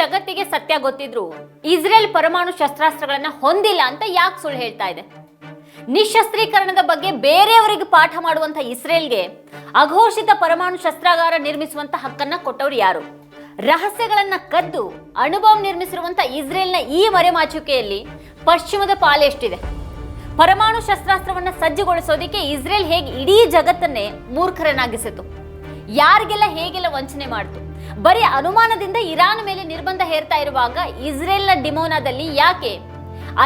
ಜಗತ್ತಿಗೆ ಸತ್ಯ ಗೊತ್ತಿದ್ರು ಇಸ್ರೇಲ್ ಪರಮಾಣು ಶಸ್ತ್ರಾಸ್ತ್ರಗಳನ್ನ ಹೊಂದಿಲ್ಲ ಅಂತ ಯಾಕೆ ಸುಳ್ಳು ಹೇಳ್ತಾ ಇದೆ? ನಿಶಸ್ತ್ರೀಕರಣದ ಬಗ್ಗೆ ಬೇರೆಯವರಿಗೆ ಪಾಠ ಮಾಡುವಂತ ಇಸ್ರೇಲ್ಗೆ ಅಘೋಷಿತ ಪರಮಾಣು ಶಸ್ತ್ರಾಗಾರ ನಿರ್ಮಿಸುವಂತ ಹಕ್ಕನ್ನ ಕೊಟ್ಟವರು ಯಾರು? ರಹಸ್ಯಗಳನ್ನ ಕದ್ದು ಅಣುಬಾಂಬ್ ನಿರ್ಮಿಸಿರುವಂತ ಇಸ್ರೇಲ್ನ ಈ ಮರೆಮಾಚುಕೆಯಲ್ಲಿ ಪಶ್ಚಿಮದ ಪಾಲೆಷ್ಟಿದೆ ಪರಮಾಣು ಶಸ್ತ್ರಾಸ್ತ್ರವನ್ನ ಸಜ್ಜುಗೊಳಿಸೋದಕ್ಕೆ ಇಸ್ರೇಲ್ ಹೇಗೆ ಇಡೀ ಜಗತ್ತನ್ನೇ ಮೂರ್ಖರನ್ನಾಗಿಸಿತು ಯಾರಿಗೆಲ್ಲ ಹೇಗೆಲ್ಲ ವಂಚನೆ ಮಾಡ್ತು? ಬರೀ ಅನುಮಾನದಿಂದ ಇರಾನ್ ಮೇಲೆ ನಿರ್ಬಂಧ ಹೇರ್ತಾ ಇರುವಾಗ ಇಸ್ರೇಲ್ನ ಡಿಮೋನಾದಲ್ಲಿ ಯಾಕೆ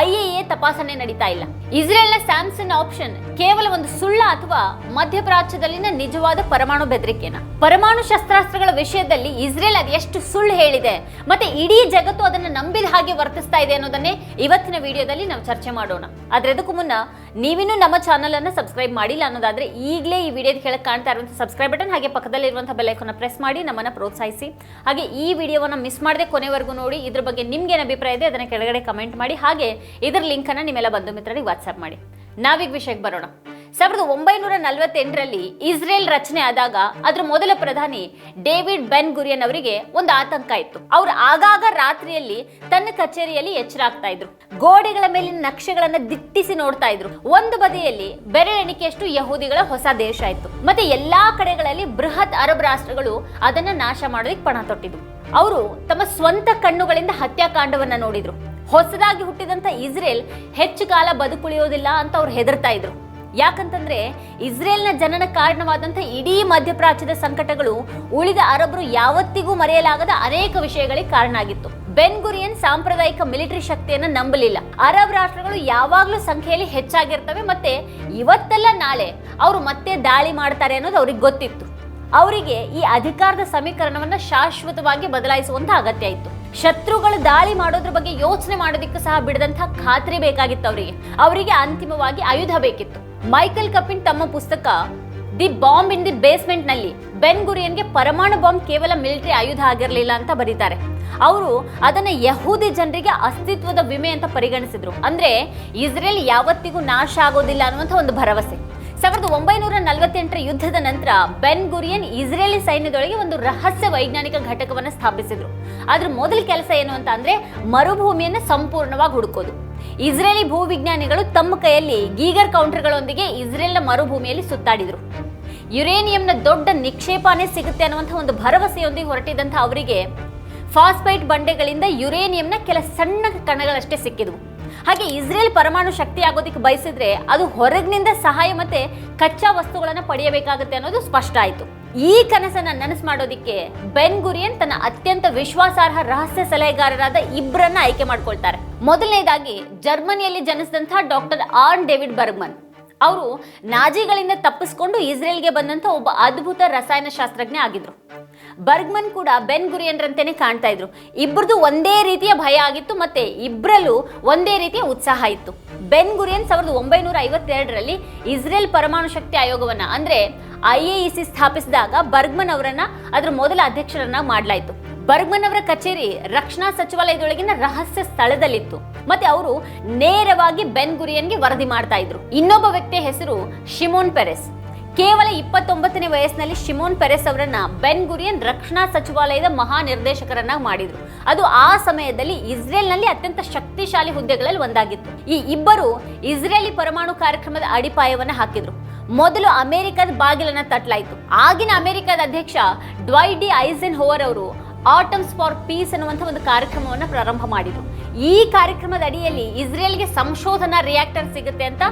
ಐಎಎ ತಪಾಸಣೆ ನಡೀತಾ ಇಲ್ಲ? ಇಸ್ರೇಲ್ನ ಸ್ಯಾಮ್ಸನ್ ಆಪ್ಷನ್ ಕೇವಲ ಒಂದು ಸುಳ್ಳ ಅಥವಾ ಮಧ್ಯಪ್ರಾಚ್ಯದಲ್ಲಿನ ನಿಜವಾದ ಪರಮಾಣು ಬೆದರಿಕೆನ? ಪರಮಾಣು ಶಸ್ತ್ರಾಸ್ತ್ರಗಳ ವಿಷಯದಲ್ಲಿ ಇಸ್ರೇಲ್ ಅದು ಎಷ್ಟು ಸುಳ್ಳು ಹೇಳಿದೆ, ಮತ್ತೆ ಇಡೀ ಜಗತ್ತು ಅದನ್ನ ನಂಬಿದ ಹಾಗೆ ವರ್ತಿಸ್ತಾ ಇದೆ ಅನ್ನೋದನ್ನೇ ಇವತ್ತಿನ ವಿಡಿಯೋದಲ್ಲಿ ನಾವು ಚರ್ಚೆ ಮಾಡೋಣ. ಆದ್ರೆ ಅದಕ್ಕೂ ಮುನ್ನ ನೀವಿನ್ನೂ ನಮ್ಮ ಚಾನಲ್ ಅನ್ನು ಸಬ್ಸ್ಕ್ರೈಬ್ ಮಾಡಿಲ್ಲ ಅನ್ನೋದಾದ್ರೆ ಈಗಲೇ ಈ ವಿಡಿಯೋದ ಕೆಳಗೆ ಕಾಣ್ತಾ ಇರುವಂತಹ ಸಬ್ಸ್ಕ್ರೈಬ್ ಬಟನ್ ಹಾಗೆ ಪಕ್ಕದಲ್ಲಿರುವಂತಹ ಬೆಲ್ ಐಕಾನ್ ಪ್ರೆಸ್ ಮಾಡಿ ನಮ್ಮನ್ನ ಪ್ರೋತ್ಸಾಹಿಸಿ. ಹಾಗೆ ಈ ವಿಡಿಯೋವನ್ನು ಮಿಸ್ ಮಾಡದೆ ಕೊನೆವರೆಗೂ ನೋಡಿ, ಇದ್ರ ಬಗ್ಗೆ ನಿಮ್ಗೆ ಏನು ಅಭಿಪ್ರಾಯ ಇದೆ ಅದನ್ನು ಕೆಳಗಡೆ ಕಮೆಂಟ್ ಮಾಡಿ, ಹಾಗೆ ಇದರ ಲಿಂಕ್ ಅನ್ನ ನಿಮ್ಮೆಲ್ಲ ಬಂಧು ಮಿತ್ರರಿಗೆ ವಾಟ್ಸ್ಆಪ್ ಮಾಡಿ. ನಾವೀಗ ವಿಷಯಕ್ಕೆ ಬರೋಣ. ಸಾವಿರದ ಒಂಬೈನೂರ ನಲವತ್ತೆಂಟರಲ್ಲಿ ಇಸ್ರೇಲ್ ರಚನೆ ಆದಾಗ ಅದರ ಮೊದಲ ಪ್ರಧಾನಿ ಡೇವಿಡ್ ಬೆನ್ ಗುರಿಯನ್ ಅವರಿಗೆ ಒಂದು ಆತಂಕ ಇತ್ತು. ಅವರು ಆಗಾಗ ರಾತ್ರಿಯಲ್ಲಿ ತನ್ನ ಕಚೇರಿಯಲ್ಲಿ ಎಚ್ಚರ ಆಗ್ತಾ ಇದ್ರು. ಗೋಡೆಗಳ ಮೇಲಿನ ನಕ್ಷೆಗಳನ್ನ ದಿಟ್ಟಿಸಿ ನೋಡ್ತಾ ಇದ್ರು. ಒಂದು ಬದಿಯಲ್ಲಿ ಬೆರೆ ಎಣಿಕೆಯಷ್ಟು ಯಹೂದಿಗಳ ಹೊಸ ದೇಶ ಇತ್ತು. ಮತ್ತೆ ಎಲ್ಲಾ ಕಡೆಗಳಲ್ಲಿ ಬೃಹತ್ ಅರಬ್ ರಾಷ್ಟ್ರಗಳು ಅದನ್ನ ನಾಶ ಮಾಡೋದಕ್ಕೆ ಪಣ ತೊಟ್ಟಿದ್ರು ಅವರು ತಮ್ಮ ಸ್ವಂತ ಕಣ್ಣುಗಳಿಂದ ಹತ್ಯಾಕಾಂಡವನ್ನ ನೋಡಿದ್ರು. ಹೊಸದಾಗಿ ಹುಟ್ಟಿದಂತ ಇಸ್ರೇಲ್ ಹೆಚ್ಚು ಕಾಲ ಬದುಕುಳಿಯೋದಿಲ್ಲ ಅಂತ ಅವ್ರು ಹೆದರ್ತಾ ಇದ್ರು. ಯಾಕಂತಂದ್ರೆ ಇಸ್ರೇಲ್ನ ಜನನ ಕಾರಣವಾದಂಥ ಇಡೀ ಮಧ್ಯಪ್ರಾಚ್ಯದ ಸಂಕಟಗಳು ಉಳಿದ ಅರಬ್ರು ಯಾವತ್ತಿಗೂ ಮರೆಯಲಾಗದ ಅನೇಕ ವಿಷಯಗಳಿಗೆ ಕಾರಣ ಆಗಿತ್ತು. ಬೆನ್ ಗುರಿಯನ್ ಸಾಂಪ್ರದಾಯಿಕ ಮಿಲಿಟರಿ ಶಕ್ತಿಯನ್ನ ನಂಬಲಿಲ್ಲ. ಅರಬ್ ರಾಷ್ಟ್ರಗಳು ಯಾವಾಗಲೂ ಸಂಖ್ಯೆಯಲ್ಲಿ ಹೆಚ್ಚಾಗಿರ್ತವೆ ಮತ್ತೆ ಇವತ್ತೆಲ್ಲ ನಾಳೆ ಅವರು ಮತ್ತೆ ದಾಳಿ ಮಾಡ್ತಾರೆ ಅನ್ನೋದು ಅವ್ರಿಗೆ ಗೊತ್ತಿತ್ತು. ಅವರಿಗೆ ಈ ಅಧಿಕಾರದ ಸಮೀಕರಣವನ್ನ ಶಾಶ್ವತವಾಗಿ ಬದಲಾಯಿಸುವಂತ ಅಗತ್ಯ ಇತ್ತು. ಶತ್ರುಗಳು ದಾಳಿ ಮಾಡೋದ್ರ ಬಗ್ಗೆ ಯೋಚನೆ ಮಾಡೋದಕ್ಕೂ ಸಹ ಬಿಡದಂತ ಖಾತ್ರಿ ಬೇಕಾಗಿತ್ತು ಅವರಿಗೆ. ಅವರಿಗೆ ಅಂತಿಮವಾಗಿ ಆಯುಧ ಬೇಕಿತ್ತು. ಮೈಕಲ್ ಕಪಿನ್ ತಮ್ಮ ಪುಸ್ತಕ, ದಿ ಬಾಂಬ್ ಇನ್ ದಿ ಬೇಸ್ಮೆಂಟ್ನಲ್ಲಿ ಬೆನ್ ಗುರಿಯನ್ಗೆ ಪರಮಾಣು ಬಾಂಬ್ ಕೇವಲ ಮಿಲಿಟರಿ ಆಯುಧ ಆಗಿರಲಿಲ್ಲ ಅಂತ ಬರೀತಾರೆ. ಅವರು ಅದನ್ನ ಯಹೂದಿ ಜನರಿಗೆ ಅಸ್ತಿತ್ವದ ವಿಮೆ ಅಂತ ಪರಿಗಣಿಸಿದ್ರು. ಅಂದ್ರೆ ಇಸ್ರೇಲ್ ಯಾವತ್ತಿಗೂ ನಾಶ ಆಗೋದಿಲ್ಲ ಅನ್ನುವಂಥ ಒಂದು ಭರವಸೆ. ಸಾವಿರದ ಒಂಬೈನೂರ ನಲವತ್ತೆಂಟರ ಯುದ್ಧದ ನಂತರ ಬೆನ್ ಗುರಿಯನ್ ಇಸ್ರೇಲಿ ಸೈನ್ಯದೊಳಗೆ ಒಂದು ರಹಸ್ಯ ವೈಜ್ಞಾನಿಕ ಘಟಕವನ್ನು ಸ್ಥಾಪಿಸಿದ್ರು. ಅದ್ರ ಮೊದಲ ಕೆಲಸ ಏನು ಅಂತ ಅಂದ್ರೆ ಮರುಭೂಮಿಯನ್ನು ಸಂಪೂರ್ಣವಾಗಿ ಹುಡುಕೋದು. ಇಸ್ರೇಲಿ ಭೂವಿಜ್ಞಾನಿಗಳು ತಮ್ಮ ಕೈಯಲ್ಲಿ ಗೀಗರ್ ಕೌಂಟರ್ಗಳೊಂದಿಗೆ ಇಸ್ರೇಲ್ನ ಮರುಭೂಮಿಯಲ್ಲಿ ಸುತ್ತಾಡಿದ್ರು. ಯುರೇನಿಯಂನ ದೊಡ್ಡ ನಿಕ್ಷೇಪನೇ ಸಿಗುತ್ತೆ ಅನ್ನುವಂಥ ಒಂದು ಭರವಸೆಯೊಂದಿಗೆ ಹೊರಟಿದಂಥ ಅವರಿಗೆ ಫಾಸ್ಫೈಟ್ ಬಂಡೆಗಳಿಂದ ಯುರೇನಿಯಂನ ಕೆಲ ಸಣ್ಣ ಕಣಗಳಷ್ಟೇ ಸಿಕ್ಕಿದ್ವು. ಹಾಗೆ ಇಸ್ರೇಲ್ ಪರಮಾಣು ಶಕ್ತಿ ಆಗೋದಕ್ಕೆ ಬಯಸಿದ್ರೆ ಅದು ಹೊರಗಿನಿಂದ ಸಹಾಯ ಮತ್ತೆ ಕಚ್ಚಾ ವಸ್ತುಗಳನ್ನ ಪಡೆಯಬೇಕಾಗುತ್ತೆ ಅನ್ನೋದು ಸ್ಪಷ್ಟ ಆಯಿತು. ಈ ಕನಸನ್ನ ನನಸು ಮಾಡೋದಿಕ್ಕೆ ಬೆನ್ ಗುರಿಯನ್ ತನ್ನ ಅತ್ಯಂತ ವಿಶ್ವಾಸಾರ್ಹ ರಹಸ್ಯ ಸಲಹೆಗಾರರಾದ ಇಬ್ಬರನ್ನ ಆಯ್ಕೆ ಮಾಡ್ಕೊಳ್ತಾರೆ. ಮೊದಲನೇದಾಗಿ ಜರ್ಮನಿಯಲ್ಲಿ ಜನಿಸಿದಂತಹ ಡಾಕ್ಟರ್ ಆರ್ನ್ ಡೇವಿಡ್ ಬರ್ಗ್ಮನ್. ಅವರು ನಾಜಿಗಳಿಂದ ತಪ್ಪಿಸ್ಕೊಂಡು ಇಸ್ರೇಲ್ಗೆ ಬಂದಂತ ಒಬ್ಬ ಅದ್ಭುತ ರಸಾಯನ ಶಾಸ್ತ್ರಜ್ಞ ಆಗಿದ್ರು. ಬರ್ಗ್ಮನ್ ಕೂಡ ಬೆನ್ ಗುರಿಯನ್ರಂತೆಯೇ ಕಾಣ್ತಾ ಇದ್ರು. ಇಬ್ಬರದು ಒಂದೇ ರೀತಿಯ ಭಯ ಆಗಿತ್ತು ಮತ್ತೆ ಇಬ್ಬರಲ್ಲೂ ಒಂದೇ ರೀತಿಯ ಉತ್ಸಾಹ ಇತ್ತು. ಬೆನ್ ಗುರಿಯನ್ ಸಾವಿರದ ಒಂಬೈನೂರ ಐವತ್ತೆರಡರಲ್ಲಿ ಇಸ್ರೇಲ್ ಪರಮಾಣು ಶಕ್ತಿ ಆಯೋಗವನ್ನ, ಅಂದ್ರೆ ಸಿ ಸ್ಥಾಪಿಸಿದಾಗ ಬರ್ಗ್ಮನ್ ಅವರನ್ನ ಅದರ ಮೊದಲ ಅಧ್ಯಕ್ಷರನ್ನ ಮಾಡಲಾಯಿತು. ಬರ್ಗ್ಮನ್ ಅವರ ಕಚೇರಿ ರಕ್ಷಣಾ ಸಚಿವಾಲಯದೊಳಗಿನ ರಹಸ್ಯ ಸ್ಥಳದಲ್ಲಿತ್ತು. ಮತ್ತೆ ಅವರು ನೇರವಾಗಿ ಬೆನ್ ಗುರಿಯನ್ಗೆ ವರದಿ ಮಾಡ್ತಾ ಇದ್ರು. ಇನ್ನೊಬ್ಬ ವ್ಯಕ್ತಿಯ ಹೆಸರು ಶಿಮೋನ್ ಪೆರೆಸ್. ಕೇವಲ ಇಪ್ಪತ್ತೊಂಬತ್ತನೇ ವಯಸ್ಸಿನಲ್ಲಿ ಶಿಮೋನ್ ಪೆರೆಸ್ ಅವರನ್ನ ಬೆನ್ ಗುರಿಯನ್ ರಕ್ಷಣಾ ಸಚಿವಾಲಯದ ಮಹಾ ನಿರ್ದೇಶಕರನ್ನಾಗಿ ಮಾಡಿದ್ರು. ಅದು ಆ ಸಮಯದಲ್ಲಿ ಇಸ್ರೇಲ್ನಲ್ಲಿ ಅತ್ಯಂತ ಶಕ್ತಿಶಾಲಿ ಹುದ್ದೆಗಳಲ್ಲಿ ಒಂದಾಗಿತ್ತು. ಈ ಇಬ್ಬರು ಇಸ್ರೇಲಿ ಪರಮಾಣು ಕಾರ್ಯಕ್ರಮದ ಅಡಿಪಾಯವನ್ನ ಹಾಕಿದ್ರು. ಮೊದಲು ಅಮೆರಿಕದ ಬಾಗಿಲನ್ನ ತಟ್ಲಾಯಿತು. ಆಗಿನ ಅಮೆರಿಕದ ಅಧ್ಯಕ್ಷ ಡ್ವೈ ಡಿ ಐಸೆನ್ ಹೋವರ್ ಅವರು ಆಟಮ್ಸ್ ಫಾರ್ ಪೀಸ್ ಅನ್ನುವಂಥ ಒಂದು ಕಾರ್ಯಕ್ರಮವನ್ನು ಪ್ರಾರಂಭ ಮಾಡಿದ್ರು. ಈ ಕಾರ್ಯಕ್ರಮದ ಅಡಿಯಲ್ಲಿ ಇಸ್ರೇಲ್ಗೆ ಸಂಶೋಧನಾ ರಿಯಾಕ್ಟರ್ ಸಿಗುತ್ತೆ ಅಂತ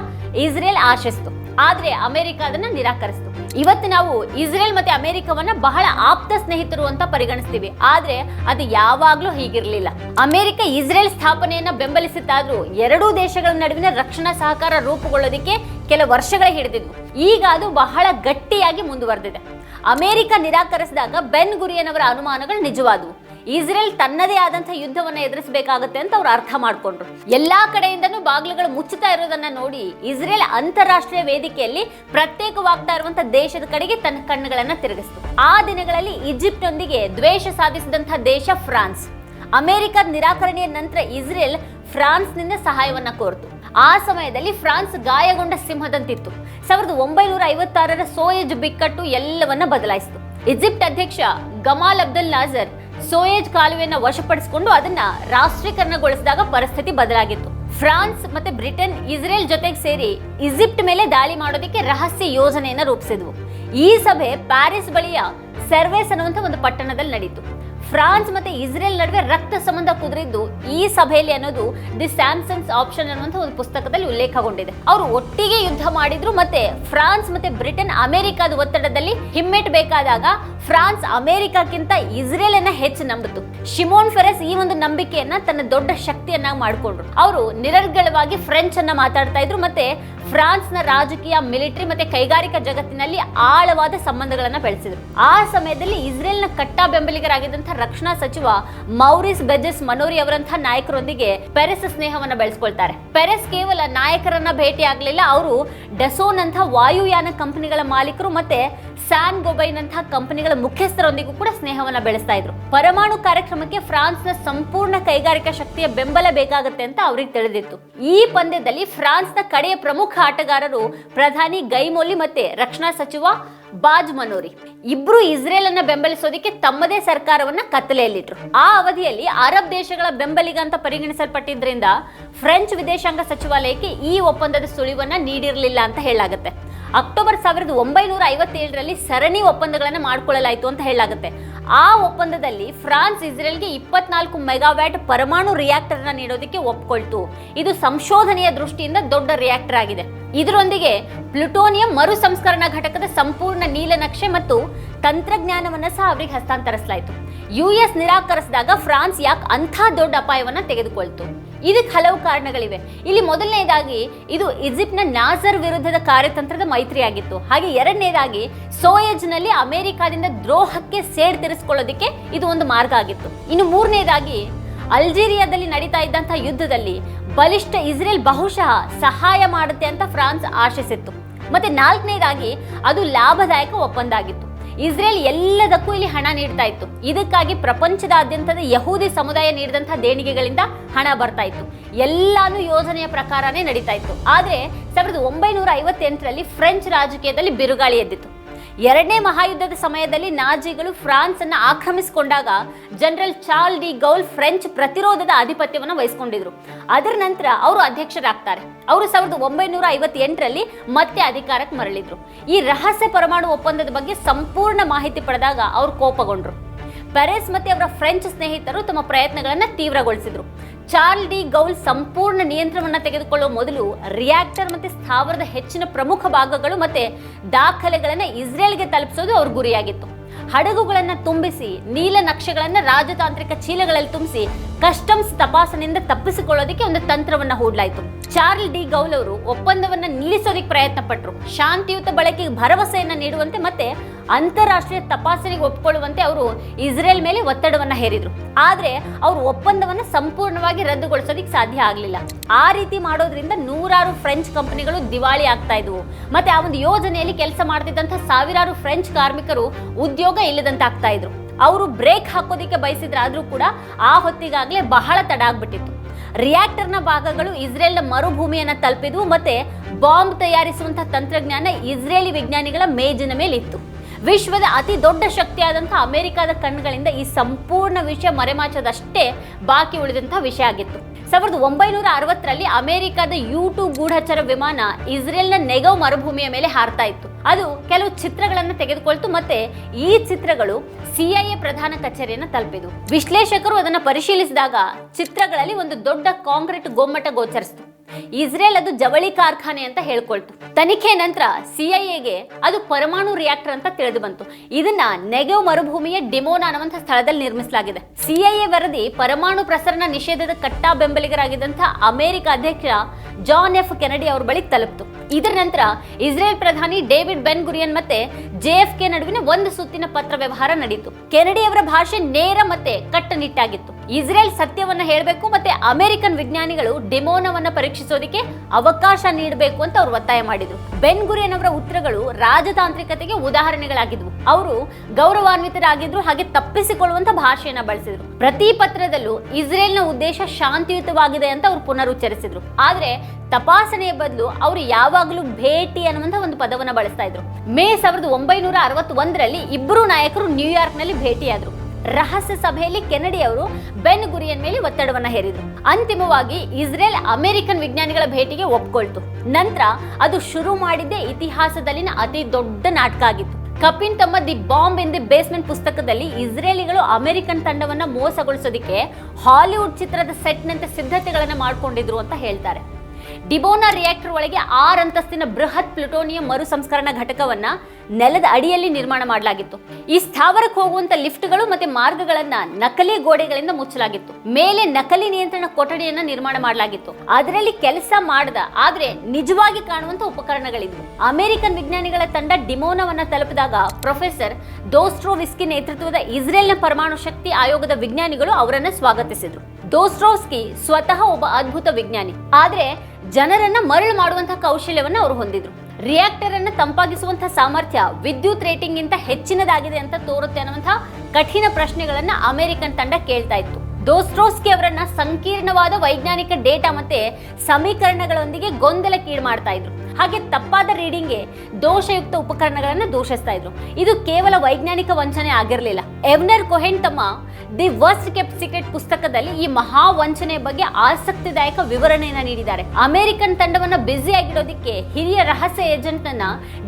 ಇಸ್ರೇಲ್ ಆಶಿಸ್ತು. ಆದರೆ ಅಮೆರಿಕ ಅದನ್ನು ನಿರಾಕರಿಸಿತು. ಇವತ್ತು ನಾವು ಇಸ್ರೇಲ್ ಮತ್ತೆ ಅಮೆರಿಕವನ್ನ ಬಹಳ ಆಪ್ತ ಸ್ನೇಹಿತರು ಅಂತ ಪರಿಗಣಿಸ್ತೀವಿ. ಆದ್ರೆ ಅದು ಯಾವಾಗ್ಲೂ ಹೀಗಿರ್ಲಿಲ್ಲ. ಅಮೆರಿಕ ಇಸ್ರೇಲ್ ಸ್ಥಾಪನೆಯನ್ನ ಬೆಂಬಲಿಸಿತ್ತಾದ್ರೂ ಎರಡೂ ದೇಶಗಳ ನಡುವಿನ ರಕ್ಷಣಾ ಸಹಕಾರ ರೂಪುಗೊಳ್ಳೋದಕ್ಕೆ ಕೆಲ ವರ್ಷಗಳ ಹಿಡಿದಿದ್ವು ಈಗ ಅದು ಬಹಳ ಗಟ್ಟಿಯಾಗಿ ಮುಂದುವರೆದಿದೆ. ಅಮೆರಿಕ ನಿರಾಕರಿಸಿದಾಗ ಬೆನ್ ಗುರಿಯನ್ ಅವರ ಅನುಮಾನಗಳು ನಿಜವಾದವು. ಇಸ್ರೇಲ್ ತನ್ನದೇ ಆದಂತಹ ಯುದ್ಧವನ್ನ ಎದುರಿಸಬೇಕಾಗುತ್ತೆ ಅಂತ ಅವ್ರು ಅರ್ಥ ಮಾಡಿಕೊಂಡ್ರು. ಎಲ್ಲಾ ಕಡೆಯಿಂದನು ಬಾಗಿಲುಗಳು ಮುಚ್ಚುತ್ತಾ ಇರೋದನ್ನ ನೋಡಿ ಇಸ್ರೇಲ್ ಅಂತಾರಾಷ್ಟ್ರೀಯ ವೇದಿಕೆಯಲ್ಲಿ ಪ್ರತ್ಯೇಕವಾಗ್ತಾ ಇರುವಂತಹ ದೇಶದ ಕಡೆಗೆ ತನ್ನ ಕಣ್ಣುಗಳನ್ನ ತಿರುಗಿಸಿತು. ಆ ದಿನಗಳಲ್ಲಿ ಈಜಿಪ್ಟ್ನೊಂದಿಗೆ ದ್ವೇಷ ಸಾಧಿಸಿದಂತಹ ದೇಶ ಫ್ರಾನ್ಸ್. ಅಮೆರಿಕದ ನಿರಾಕರಣೆಯ ನಂತರ ಇಸ್ರೇಲ್ ಫ್ರಾನ್ಸ್ನಿಂದ ಸಹಾಯವನ್ನ ಕೋರ್ತು. ಆ ಸಮಯದಲ್ಲಿ ಫ್ರಾನ್ಸ್ ಗಾಯಗೊಂಡ ಸಿಂಹದಂತಿತ್ತು. ಸಾವಿರದ ಒಂಬೈನೂರ ಐವತ್ತಾರರ ಸೋಯಜ್ ಬಿಕ್ಕಟ್ಟು ಎಲ್ಲವನ್ನ ಬದಲಾಯಿಸಿತು. ಈಜಿಪ್ಟ್ ಅಧ್ಯಕ್ಷ ಗಮಾಲ್ ಅಬ್ದುಲ್ ನಾಜರ್ ಸೋಯೇಜ್ ಕಾಲುವೆಯನ್ನು ವಶಪಡಿಸಿಕೊಂಡು ಅದನ್ನ ರಾಷ್ಟ್ರೀಕರಣಗೊಳಿಸಿದಾಗ ಪರಿಸ್ಥಿತಿ ಬದಲಾಗಿತ್ತು. ಫ್ರಾನ್ಸ್ ಮತ್ತೆ ಬ್ರಿಟನ್, ಇಸ್ರೇಲ್ ಜೊತೆಗೆ ಸೇರಿ ಈಜಿಪ್ಟ್ ಮೇಲೆ ದಾಳಿ ಮಾಡೋದಕ್ಕೆ ರಹಸ್ಯ ಯೋಜನೆಯನ್ನು ರೂಪಿಸಿದ್ವು. ಈ ಸಭೆ ಪ್ಯಾರಿಸ್ ಬಳಿಯ ಸರ್ವೇಸ್ ಅನ್ನುವಂಥ ಒಂದು ಪಟ್ಟಣದಲ್ಲಿ ನಡೀತು. ಫ್ರಾನ್ಸ್ ಮತ್ತೆ ಇಸ್ರೇಲ್ ನಡುವೆ ರಕ್ತ ಸಂಬಂಧ ಕುದುರಿದ್ದು ಈ ಸಭೆಯಲ್ಲಿ ಅನ್ನೋದು ದಿ ಸ್ಯಾಮ್ಸನ್ಸ್ ಆಪ್ಷನ್ ಅನ್ನುವಂಥ ಒಂದು ಪುಸ್ತಕದಲ್ಲಿ ಉಲ್ಲೇಖಗೊಂಡಿದೆ ಅವರು ಒಟ್ಟಿಗೆ ಯುದ್ಧ ಮಾಡಿದ್ರು ಮತ್ತೆ ಫ್ರಾನ್ಸ್ ಮತ್ತೆ ಬ್ರಿಟನ್ ಅಮೆರಿಕದ ಒತ್ತಡದಲ್ಲಿ ಹಿಮ್ಮೆಟ್ಟಬೇಕಾದಾಗ ಫ್ರಾನ್ಸ್ ಅಮೆರಿಕಕ್ಕಿಂತ ಇಸ್ರೇಲ್ ಅನ್ನ ಹೆಚ್ಚು ನಂಬಿತು ಶಿಮೋನ್ ಫೆರೆಸ್ ಈ ಒಂದು ನಂಬಿಕೆಯನ್ನ ತನ್ನ ದೊಡ್ಡ ಶಕ್ತಿಯನ್ನಾಗಿ ಮಾಡಿಕೊಂಡ್ರು. ಅವರು ನಿರರ್ಗಳವಾಗಿ ಫ್ರೆಂಚ್ ಅನ್ನ ಮಾತಾಡ್ತಾ ಇದ್ರು ಮತ್ತೆ ಫ್ರಾನ್ಸ್ನ ರಾಜಕೀಯ, ಮಿಲಿಟರಿ ಮತ್ತೆ ಕೈಗಾರಿಕಾ ಜಗತ್ತಿನಲ್ಲಿ ಆಳವಾದ ಸಂಬಂಧಗಳನ್ನ ಬೆಳೆಸಿದ್ರು. ಆ ಸಮಯದಲ್ಲಿ ಇಸ್ರೇಲ್ನ ಕಟ್ಟ ಬೆಂಬಲಿಗರಾಗಿದ್ದಂತಹ ರಕ್ಷಣಾ ಸಚಿವ ಮೌರಿಸ್ ಬೆಜೆಸ್ ಮನೋರಿ ಅವರಂತಹ ನಾಯಕರೊಂದಿಗೆ ಪೆರೆಸ್ ಸ್ನೇಹವನ್ನ ಬೆಳೆಸ್ಕೊಳ್ತಾರೆ. ಪೆರೆಸ್ ಕೇವಲ ನಾಯಕರನ್ನ ಭೇಟಿ ಆಗಲಿಲ್ಲ ಅವರು ಡೆಸೋನ್ ಅಂತ ವಾಯುಯಾನ ಕಂಪನಿಗಳ ಮಾಲೀಕರು ಮತ್ತೆ ಸ್ಯಾನ್ ಗೊಬೈನಂತಹ ಕಂಪನಿಗಳ ಮುಖ್ಯಸ್ಥರೊಂದಿಗೂ ಕೂಡ ಸ್ನೇಹವನ್ನು ಬೆಳೆಸ್ತಾ ಇದ್ರು. ಪರಮಾಣು ಕಾರ್ಯಕ್ರಮಕ್ಕೆ ಫ್ರಾನ್ಸ್ನ ಸಂಪೂರ್ಣ ಕೈಗಾರಿಕಾ ಶಕ್ತಿಯ ಬೆಂಬಲ ಬೇಕಾಗುತ್ತೆ ಅಂತ ಅವ್ರಿಗೆ ತಿಳಿದಿತ್ತು. ಈ ಪಂದ್ಯದಲ್ಲಿ ಫ್ರಾನ್ಸ್ನ ಕಡೆಯ ಪ್ರಮುಖ ಆಟಗಾರರು ಪ್ರಧಾನಿ ಗೈಮೋಲಿ ಮತ್ತೆ ರಕ್ಷಣಾ ಸಚಿವ ಬಾಜ್ ಮನೋರಿ. ಇಬ್ರು ಇಸ್ರೇಲ್ ಅನ್ನ ಬೆಂಬಲಿಸೋದಕ್ಕೆ ತಮ್ಮದೇ ಸರ್ಕಾರವನ್ನ ಕತ್ತಲೆಯಲ್ಲಿಟ್ರು. ಆ ಅವಧಿಯಲ್ಲಿ ಅರಬ್ ದೇಶಗಳ ಬೆಂಬಲಿಗ ಅಂತ ಪರಿಗಣಿಸಲ್ಪಟ್ಟಿದ್ರಿಂದ, ಫ್ರೆಂಚ್ ವಿದೇಶಾಂಗ ಸಚಿವಾಲಯಕ್ಕೆ ಈ ಒಪ್ಪಂದದ ಸುಳಿವನ್ನ ನೀಡಿರಲಿಲ್ಲ ಅಂತ ಹೇಳಲಾಗುತ್ತೆ. ಅಕ್ಟೋಬರ್ ಸಾವಿರದ ಒಂಬೈನೂರ ಐವತ್ತೇಳರಲ್ಲಿ ಸರಣಿ ಒಪ್ಪಂದಗಳನ್ನು ಮಾಡಿಕೊಳ್ಳಲಾಯಿತು ಅಂತ ಹೇಳಲಾಗುತ್ತೆ. ಆ ಒಪ್ಪಂದದಲ್ಲಿ ಫ್ರಾನ್ಸ್ ಇಸ್ರೇಲ್ಗೆ ಇಪ್ಪತ್ನಾಲ್ಕು ಮೆಗಾವ್ಯಾಟ್ ಪರಮಾಣು ರಿಯಾಕ್ಟರ್ನ ನೀಡೋದಕ್ಕೆ ಒಪ್ಕೊಳ್ತು. ಇದು ಸಂಶೋಧನೆಯ ದೃಷ್ಟಿಯಿಂದ ದೊಡ್ಡ ರಿಯಾಕ್ಟರ್ ಆಗಿದೆ. ಇದರೊಂದಿಗೆ ಪ್ಲುಟೋನಿಯಂ ಮರು ಸಂಸ್ಕರಣಾ ಘಟಕದ ಸಂಪೂರ್ಣ ನೀಲನಕ್ಷೆ ಮತ್ತು ತಂತ್ರಜ್ಞಾನವನ್ನು ಸಹ ಅವರಿಗೆ ಹಸ್ತಾಂತರಿಸಲಾಯಿತು. ಯು ಎಸ್ ನಿರಾಕರಿಸಿದಾಗ ಫ್ರಾನ್ಸ್ ಯಾಕೆ ಅಂಥ ದೊಡ್ಡ ಅಪಾಯವನ್ನು ತೆಗೆದುಕೊಳ್ತು? ಇದಕ್ಕೆ ಹಲವು ಕಾರಣಗಳಿವೆ. ಇಲ್ಲಿ ಮೊದಲನೇದಾಗಿ ಇದು ಈಜಿಪ್ಟ್ನ ನಾಸರ್ ವಿರುದ್ಧದ ಕಾರ್ಯತಂತ್ರದ ಮೈತ್ರಿಯಾಗಿತ್ತು. ಹಾಗೆ ಎರಡನೇದಾಗಿ ಸೋಯಜ್ನಲ್ಲಿ ಅಮೆರಿಕಾದಿಂದ ದ್ರೋಹಕ್ಕೆ ಸೇಡ್ ತೀರಿಸಿಕೊಳ್ಳೋದಕ್ಕೆ ಇದು ಒಂದು ಮಾರ್ಗ ಆಗಿತ್ತು. ಇನ್ನು ಮೂರನೇದಾಗಿ ಅಲ್ಜೀರಿಯಾದಲ್ಲಿ ನಡೀತಾ ಇದ್ದಂತಹ ಯುದ್ಧದಲ್ಲಿ ಬಲಿಷ್ಠ ಇಸ್ರೇಲ್ ಬಹುಶಃ ಸಹಾಯ ಮಾಡುತ್ತೆ ಅಂತ ಫ್ರಾನ್ಸ್ ಆಶಿಸಿತ್ತು. ಮತ್ತೆ ನಾಲ್ಕನೇದಾಗಿ ಅದು ಲಾಭದಾಯಕ ಒಪ್ಪಂದ ಆಗಿತ್ತು. ಇಸ್ರೇಲ್ ಎಲ್ಲದಕ್ಕೂ ಇಲ್ಲಿ ಹಣ ನೀಡ್ತಾ ಇತ್ತು. ಇದಕ್ಕಾಗಿ ಪ್ರಪಂಚದಾದ್ಯಂತದ ಯಹೂದಿ ಸಮುದಾಯ ನೀಡಿದಂತಹ ದೇಣಿಗೆಗಳಿಂದ ಹಣ ಬರ್ತಾ ಇತ್ತು. ಎಲ್ಲಾನು ಯೋಜನೆಯ ಪ್ರಕಾರನೇ ನಡೀತಾ ಇತ್ತು. ಆದ್ರೆ ಸಾವಿರದ ಒಂಬೈನೂರ ಐವತ್ತೆಂಟರಲ್ಲಿ ಫ್ರೆಂಚ್ ರಾಜಕೀಯದಲ್ಲಿ ಬಿರುಗಾಳಿ ಎದ್ದಿತ್ತು. ಎರಡನೇ ಮಹಾಯುದ್ಧದ ಸಮಯದಲ್ಲಿ ನಾಜಿಗಳು ಫ್ರಾನ್ಸ್ ಅನ್ನು ಆಕ್ರಮಿಸಿಕೊಂಡಾಗ general Charles de Gaulle French ಪ್ರತಿರೋಧದ ಆಧಿಪತ್ಯವನ್ನು ವಹಿಸಿಕೊಂಡಿದ್ರು. ಅದರ ನಂತರ ಅವರು ಅಧ್ಯಕ್ಷರಾಗ್ತಾರೆ. ಅವರು ಸಾವಿರದ ಒಂಬೈನೂರ ಐವತ್ತೆಂಟರಲ್ಲಿ ಮತ್ತೆ ಅಧಿಕಾರಕ್ಕೆ ಮರಳಿದ್ರು. ಈ ರಹಸ್ಯ ಪರಮಾಣು ಒಪ್ಪಂದದ ಬಗ್ಗೆ ಸಂಪೂರ್ಣ ಮಾಹಿತಿ ಪಡೆದಾಗ ಅವರು ಕೋಪಗೊಂಡ್ರು. ಪೆರೆಸ್ ಮತ್ತೆ ಅವರ ಫ್ರೆಂಚ್ ಸ್ನೇಹಿತರು ತಮ್ಮ ಪ್ರಯತ್ನಗಳನ್ನು ತೀವ್ರಗೊಳಿಸಿದ್ರು. ಚಾರ್ಲ್ ಡಿ ಗೌಲ್ ಸಂಪೂರ್ಣ ನಿಯಂತ್ರಣವನ್ನು ತೆಗೆದುಕೊಳ್ಳುವ ಮೊದಲು ರಿಯಾಕ್ಟರ್ ಮತ್ತೆ ಸ್ಥಾವರದ ಹೆಚ್ಚಿನ ಪ್ರಮುಖ ಭಾಗಗಳು ಮತ್ತೆ ದಾಖಲೆಗಳನ್ನು ಇಸ್ರೇಲ್ಗೆ ತಲುಪಿಸೋದು ಅವ್ರ ಗುರಿಯಾಗಿತ್ತು. ಹಡಗುಗಳನ್ನು ತುಂಬಿಸಿ, ನೀಲ ನಕ್ಷೆಗಳನ್ನು ರಾಜತಾಂತ್ರಿಕ ಚೀಲಗಳಲ್ಲಿ ತುಂಬಿಸಿ, ಕಸ್ಟಮ್ಸ್ ತಪಾಸಣೆಯಿಂದ ತಪ್ಪಿಸಿಕೊಳ್ಳೋದಕ್ಕೆ ಒಂದು ತಂತ್ರವನ್ನ ಹೂಡಲಾಯಿತು. ಚಾರ್ಲ್ ಡಿ ಗೌಲ್ ಅವರು ಒಪ್ಪಂದವನ್ನು ನಿಲ್ಲಿಸೋದಕ್ಕೆ ಪ್ರಯತ್ನ ಪಟ್ಟರು ಶಾಂತಿಯುತ ಬಳಕೆಗೆ ಭರವಸೆಯನ್ನು ನೀಡುವಂತೆ ಮತ್ತೆ ಅಂತಾರಾಷ್ಟ್ರೀಯ ತಪಾಸಣೆಗೆ ಒಪ್ಪಿಕೊಳ್ಳುವಂತೆ ಅವರು ಇಸ್ರೇಲ್ ಮೇಲೆ ಒತ್ತಡವನ್ನು ಹೇರಿದ್ರು. ಆದರೆ ಅವರು ಒಪ್ಪಂದವನ್ನು ಸಂಪೂರ್ಣವಾಗಿ ರದ್ದುಗೊಳಿಸೋದಕ್ಕೆ ಸಾಧ್ಯ ಆಗಲಿಲ್ಲ. ಆ ರೀತಿ ಮಾಡೋದ್ರಿಂದ ನೂರಾರು ಫ್ರೆಂಚ್ ಕಂಪನಿಗಳು ದಿವಾಳಿ ಆಗ್ತಾ ಇದ್ವು. ಮತ್ತೆ ಆ ಒಂದು ಯೋಜನೆಯಲ್ಲಿ ಕೆಲಸ ಮಾಡ್ತಿದ್ದಂಥ ಸಾವಿರಾರು ಫ್ರೆಂಚ್ ಕಾರ್ಮಿಕರು ಉದ್ಯೋಗ ಇಲ್ಲದಂತಾಗ್ತಾ ಇದ್ರು. ಅವರು ಬ್ರೇಕ್ ಹಾಕೋದಿಕ್ಕೆ ಬಯಸಿದ್ರಾದರೂ ಕೂಡ ಆ ಹೊತ್ತಿಗಾಗಲೇ ಬಹಳ ತಡ ಆಗ್ಬಿಟ್ಟಿತ್ತು. ರಿಯಾಕ್ಟರ್ನ ಭಾಗಗಳು ಇಸ್ರೇಲ್ನ ಮರುಭೂಮಿಯನ್ನು ತಲುಪಿದ್ವು, ಮತ್ತೆ ಬಾಂಬ್ ತಯಾರಿಸುವಂಥ ತಂತ್ರಜ್ಞಾನ ಇಸ್ರೇಲಿ ವಿಜ್ಞಾನಿಗಳ ಮೇಜಿನ ಮೇಲೆ ಇತ್ತು ವಿಶ್ವದ ಅತಿ ದೊಡ್ಡ ಶಕ್ತಿಯಾದಂಥ ಅಮೆರಿಕದ ಕಣ್ಣುಗಳಿಂದ ಈ ಸಂಪೂರ್ಣ ವಿಷಯ ಮರೆಮಾಚೋದಷ್ಟೇ ಬಾಕಿ ಉಳಿದಂತಹ ವಿಷಯ ಆಗಿತ್ತು. ಸಾವಿರದ ಒಂಬೈನೂರ ಅರವತ್ತರಲ್ಲಿ ಅಮೆರಿಕದ ಯೂಟ್ಯೂಬ್ ಗೂಢಚರ ವಿಮಾನ ಇಸ್ರೇಲ್ನ ನೆಗವ್ ಮರುಭೂಮಿಯ ಮೇಲೆ ಹಾರ್ತಾ ಇತ್ತು. ಅದು ಕೆಲವು ಚಿತ್ರಗಳನ್ನು ತೆಗೆದುಕೊಳ್ತು ಮತ್ತೆ ಈ ಚಿತ್ರಗಳು ಸಿಐಎ ಪ್ರಧಾನ ಕಚೇರಿಯನ್ನು ತಲುಪಿದು ವಿಶ್ಲೇಷಕರು ಅದನ್ನು ಪರಿಶೀಲಿಸಿದಾಗ ಚಿತ್ರಗಳಲ್ಲಿ ಒಂದು ದೊಡ್ಡ ಕಾಂಕ್ರೀಟ್ ಗೊಮ್ಮಟ ಗೋಚರಿಸಿತು. ಇಸ್ರೇಲ್ ಅದು ಜವಳಿ ಕಾರ್ಖಾನೆ ಅಂತ ಹೇಳ್ಕೊಳ್ತು. ತನಿಖೆ ನಂತರ ಸಿಐಎಗೆ ಅದು ಪರಮಾಣು ರಿಯಾಕ್ಟರ್ ಅಂತ ತಿಳಿದು ಬಂತು. ಇದನ್ನ ನೆಗೆವ್ ಮರುಭೂಮಿಯ ಡಿಮೋನ್ ಅನ್ನುವಂಥ ಸ್ಥಳದಲ್ಲಿ ನಿರ್ಮಿಸಲಾಗಿದೆ. ಸಿಐಎ ವರದಿ ಪರಮಾಣು ಪ್ರಸರಣ ನಿಷೇಧದ ಕಟ್ಟಾ ಬೆಂಬಲಿಗರಾಗಿದ್ದಂತಹ ಅಮೆರಿಕ ಅಧ್ಯಕ್ಷ ಜಾನ್ ಎಫ್ ಕೆನಡಿ ಅವ್ರ ಬಳಿ ತಲುಪಿತು. ಇದರ ನಂತರ ಇಸ್ರೇಲ್ ಪ್ರಧಾನಿ ಡೇವಿಡ್ ಬೆನ್ ಗುರಿಯನ್ ಮತ್ತೆ ಜೆ ಎಫ್ ಕೆ ನಡುವಿನ ಒಂದು ಸುತ್ತಿನ ಪತ್ರ ವ್ಯವಹಾರ ನಡೆಯಿತು ಕೆನಡಿ ಅವರ ಭಾಷೆ ನೇರ ಮತ್ತೆ ಕಟ್ಟುನಿಟ್ಟಾಗಿತ್ತು. ಇಸ್ರೇಲ್ ಸತ್ಯವನ್ನ ಹೇಳಬೇಕು ಮತ್ತೆ ಅಮೆರಿಕನ್ ವಿಜ್ಞಾನಿಗಳು ಡೆಮೋನವನ್ನ ಪರೀಕ್ಷಿಸೋದಕ್ಕೆ ಅವಕಾಶ ನೀಡಬೇಕು ಅಂತ ಅವರು ಒತ್ತಾಯ ಮಾಡಿದ್ರು. ಬೆನ್ ಗುರಿಯನ್ ಅವರ ಉತ್ತರಗಳು ರಾಜತಾಂತ್ರಿಕತೆಗೆ ಉದಾಹರಣೆಗಳಾಗಿದ್ವು. ಅವರು ಗೌರವಾನ್ವಿತರಾಗಿದ್ರು, ಹಾಗೆ ತಪ್ಪಿಸಿಕೊಳ್ಳುವಂತ ಭಾಷೆಯನ್ನ ಬಳಸಿದ್ರು. ಪ್ರತಿ ಪತ್ರದಲ್ಲೂ ಇಸ್ರೇಲ್ನ ಉದ್ದೇಶ ಶಾಂತಿಯುತವಾಗಿದೆ ಅಂತ ಅವರು ಪುನರುಚ್ಚರಿಸಿದ್ರು. ಆದ್ರೆ ತಪಾಸಣೆಯ ಬದಲು ಅವರು ಯಾವಾಗಲೂ ಭೇಟಿ ಅನ್ನುವಂಥ ಒಂದು ಪದವನ್ನ ಬಳಸ್ತಾ ಇದ್ರು. ಮೇ ಸಾವಿರದ ಒಂಬೈನೂರ ಅರವತ್ತೊಂದರಲ್ಲಿ ಇಬ್ಬರು ನಾಯಕರು ನ್ಯೂಯಾರ್ಕ್ನಲ್ಲಿ ಭೇಟಿಯಾದ್ರು. ರಹಸ್ಯ ಸಭೆಯಲ್ಲಿ ಕೆನಡಿ ಅವರು ಬೆನ್ ಗುರಿಯನ್ ಮೇಲೆ ಒತ್ತಡವನ್ನ ಹೇರಿದ್ರು. ಅಂತಿಮವಾಗಿ ಇಸ್ರೇಲ್ ಅಮೆರಿಕನ್ ವಿಜ್ಞಾನಿಗಳ ಭೇಟಿಗೆ ಒಪ್ಕೊಳ್ತು. ನಂತರ ಅದು ಶುರು ಮಾಡಿದ್ದೇ ಇತಿಹಾಸದಲ್ಲಿನ ಅತಿ ದೊಡ್ಡ ನಾಟಕ ಆಗಿತ್ತು. ಕಪಿನ್ ತಮ್ಮ ದಿ ಬಾಂಬ್ ಇನ್ ಬೇಸ್ಮೆಂಟ್ ಪುಸ್ತಕದಲ್ಲಿ ಇಸ್ರೇಲಿಗಳು ಅಮೆರಿಕನ್ ತಂಡವನ್ನು ಮೋಸಗೊಳಿಸೋದಿಕ್ಕೆ ಹಾಲಿವುಡ್ ಚಿತ್ರದ ಸೆಟ್ನಂತೆ ಸಿದ್ಧತೆಗಳನ್ನು ಮಾಡ್ಕೊಂಡಿದ್ರು ಅಂತ ಹೇಳ್ತಾರೆ. ಡಿಬೋನಾ ರಿಯಾಕ್ಟರ್ ಒಳಗೆ ಆರು ಅಂತಸ್ತಿನ ಬೃಹತ್ ಪ್ಲುಟೋನಿಯಂ ಮರು ಸಂಸ್ಕರಣ ಘಟಕವನ್ನ ನೆಲದ ಅಡಿಯಲ್ಲಿ ನಿರ್ಮಾಣ ಮಾಡಲಾಗಿತ್ತು. ಈ ಸ್ಥಾವರಕ್ಕೆ ಹೋಗುವಂತ ಲಿಫ್ಟ್ಗಳು ಮತ್ತೆ ಮಾರ್ಗಗಳನ್ನ ನಕಲಿ ಗೋಡೆಗಳಿಂದ ಮುಚ್ಚಲಾಗಿತ್ತು. ಮೇಲೆ ನಕಲಿ ನಿಯಂತ್ರಣ ಕೊಠಡಿಯನ್ನ ನಿರ್ಮಾಣ ಮಾಡಲಾಗಿತ್ತು. ಅದರಲ್ಲಿ ಕೆಲಸ ಮಾಡದ, ಆದ್ರೆ ನಿಜವಾಗಿ ಕಾಣುವಂತ ಉಪಕರಣಗಳಿದ್ವು. ಅಮೆರಿಕನ್ ವಿಜ್ಞಾನಿಗಳ ತಂಡ ಡಿಮೋನವನ್ನ ತಲುಪಿದಾಗ ಪ್ರೊಫೆಸರ್ ದೋಸ್ಟ್ರೋವಿಸ್ಕಿ ನೇತೃತ್ವದ ಇಸ್ರೇಲ್ನ ಪರಮಾಣು ಶಕ್ತಿ ಆಯೋಗದ ವಿಜ್ಞಾನಿಗಳು ಅವರನ್ನ ಸ್ವಾಗತಿಸಿದ್ರು. ದೋಸ್ಟ್ರೋವ್ಸ್ಕಿ ಸ್ವತಃ ಒಬ್ಬ ಅದ್ಭುತ ವಿಜ್ಞಾನಿ. ಆದ್ರೆ ಜನರನ್ನ ಮರಳು ಮಾಡುವಂತಹ ಕೌಶಲ್ಯವನ್ನ ಅವರು ಹೊಂದಿದ್ರು. ರಿಯಾಕ್ಟರ್ ಅನ್ನು ತಂಪಾಗಿಸುವಂತಹ ಸಾಮರ್ಥ್ಯ ವಿದ್ಯುತ್ ರೇಟಿಂಗ್ ಗಿಂತ ಹೆಚ್ಚಿನದಾಗಿದೆ ಅಂತ ತೋರುತ್ತೆ ಅನ್ನುವಂತಹ ಕಠಿಣ ಪ್ರಶ್ನೆಗಳನ್ನ ಅಮೆರಿಕನ್ ತಂಡ ಕೇಳ್ತಾ ಇತ್ತು. ದೋಸ್ಟ್ರೋಸ್ಕಿ ಅವರನ್ನ ಸಂಕೀರ್ಣವಾದ ವೈಜ್ಞಾನಿಕ ಡೇಟಾ ಮತ್ತೆ ಸಮೀಕರಣಗಳೊಂದಿಗೆ ಗೊಂದಲಕ್ಕೀಡು ಮಾಡ್ತಾ ಇದ್ರು. ಹಾಗೆ ತಪ್ಪಾದ ರೀಡಿಂಗ್ಗೆ ದೋಷಯುಕ್ತ ಉಪಕರಣಗಳನ್ನು ದೂಷಿಸ್ತಾ ಇದ್ರು. ಇದು ಕೇವಲ ವೈಜ್ಞಾನಿಕ ವಂಚನೆ ಆಗಿರಲಿಲ್ಲ. ಎವ್ನರ್ ಕೊಹೆನ್ ತಮ್ಮ ದಿ ವರ್ಸ್ಟ್ ಕೆಪ್ ಸೀಕ್ರೆಟ್ ಪುಸ್ತಕದಲ್ಲಿ ಈ ಮಹಾ ವಂಚನೆ ಬಗ್ಗೆ ಆಸಕ್ತಿದಾಯಕ ವಿವರಣೆಯನ್ನು ನೀಡಿದ್ದಾರೆ. ಅಮೆರಿಕನ್ ತಂಡವನ್ನು ಬ್ಯುಸಿ ಆಗಿಡೋದಕ್ಕೆ ಹಿರಿಯ ರಹಸ್ಯ ಏಜೆಂಟ್ ಅನ್ನ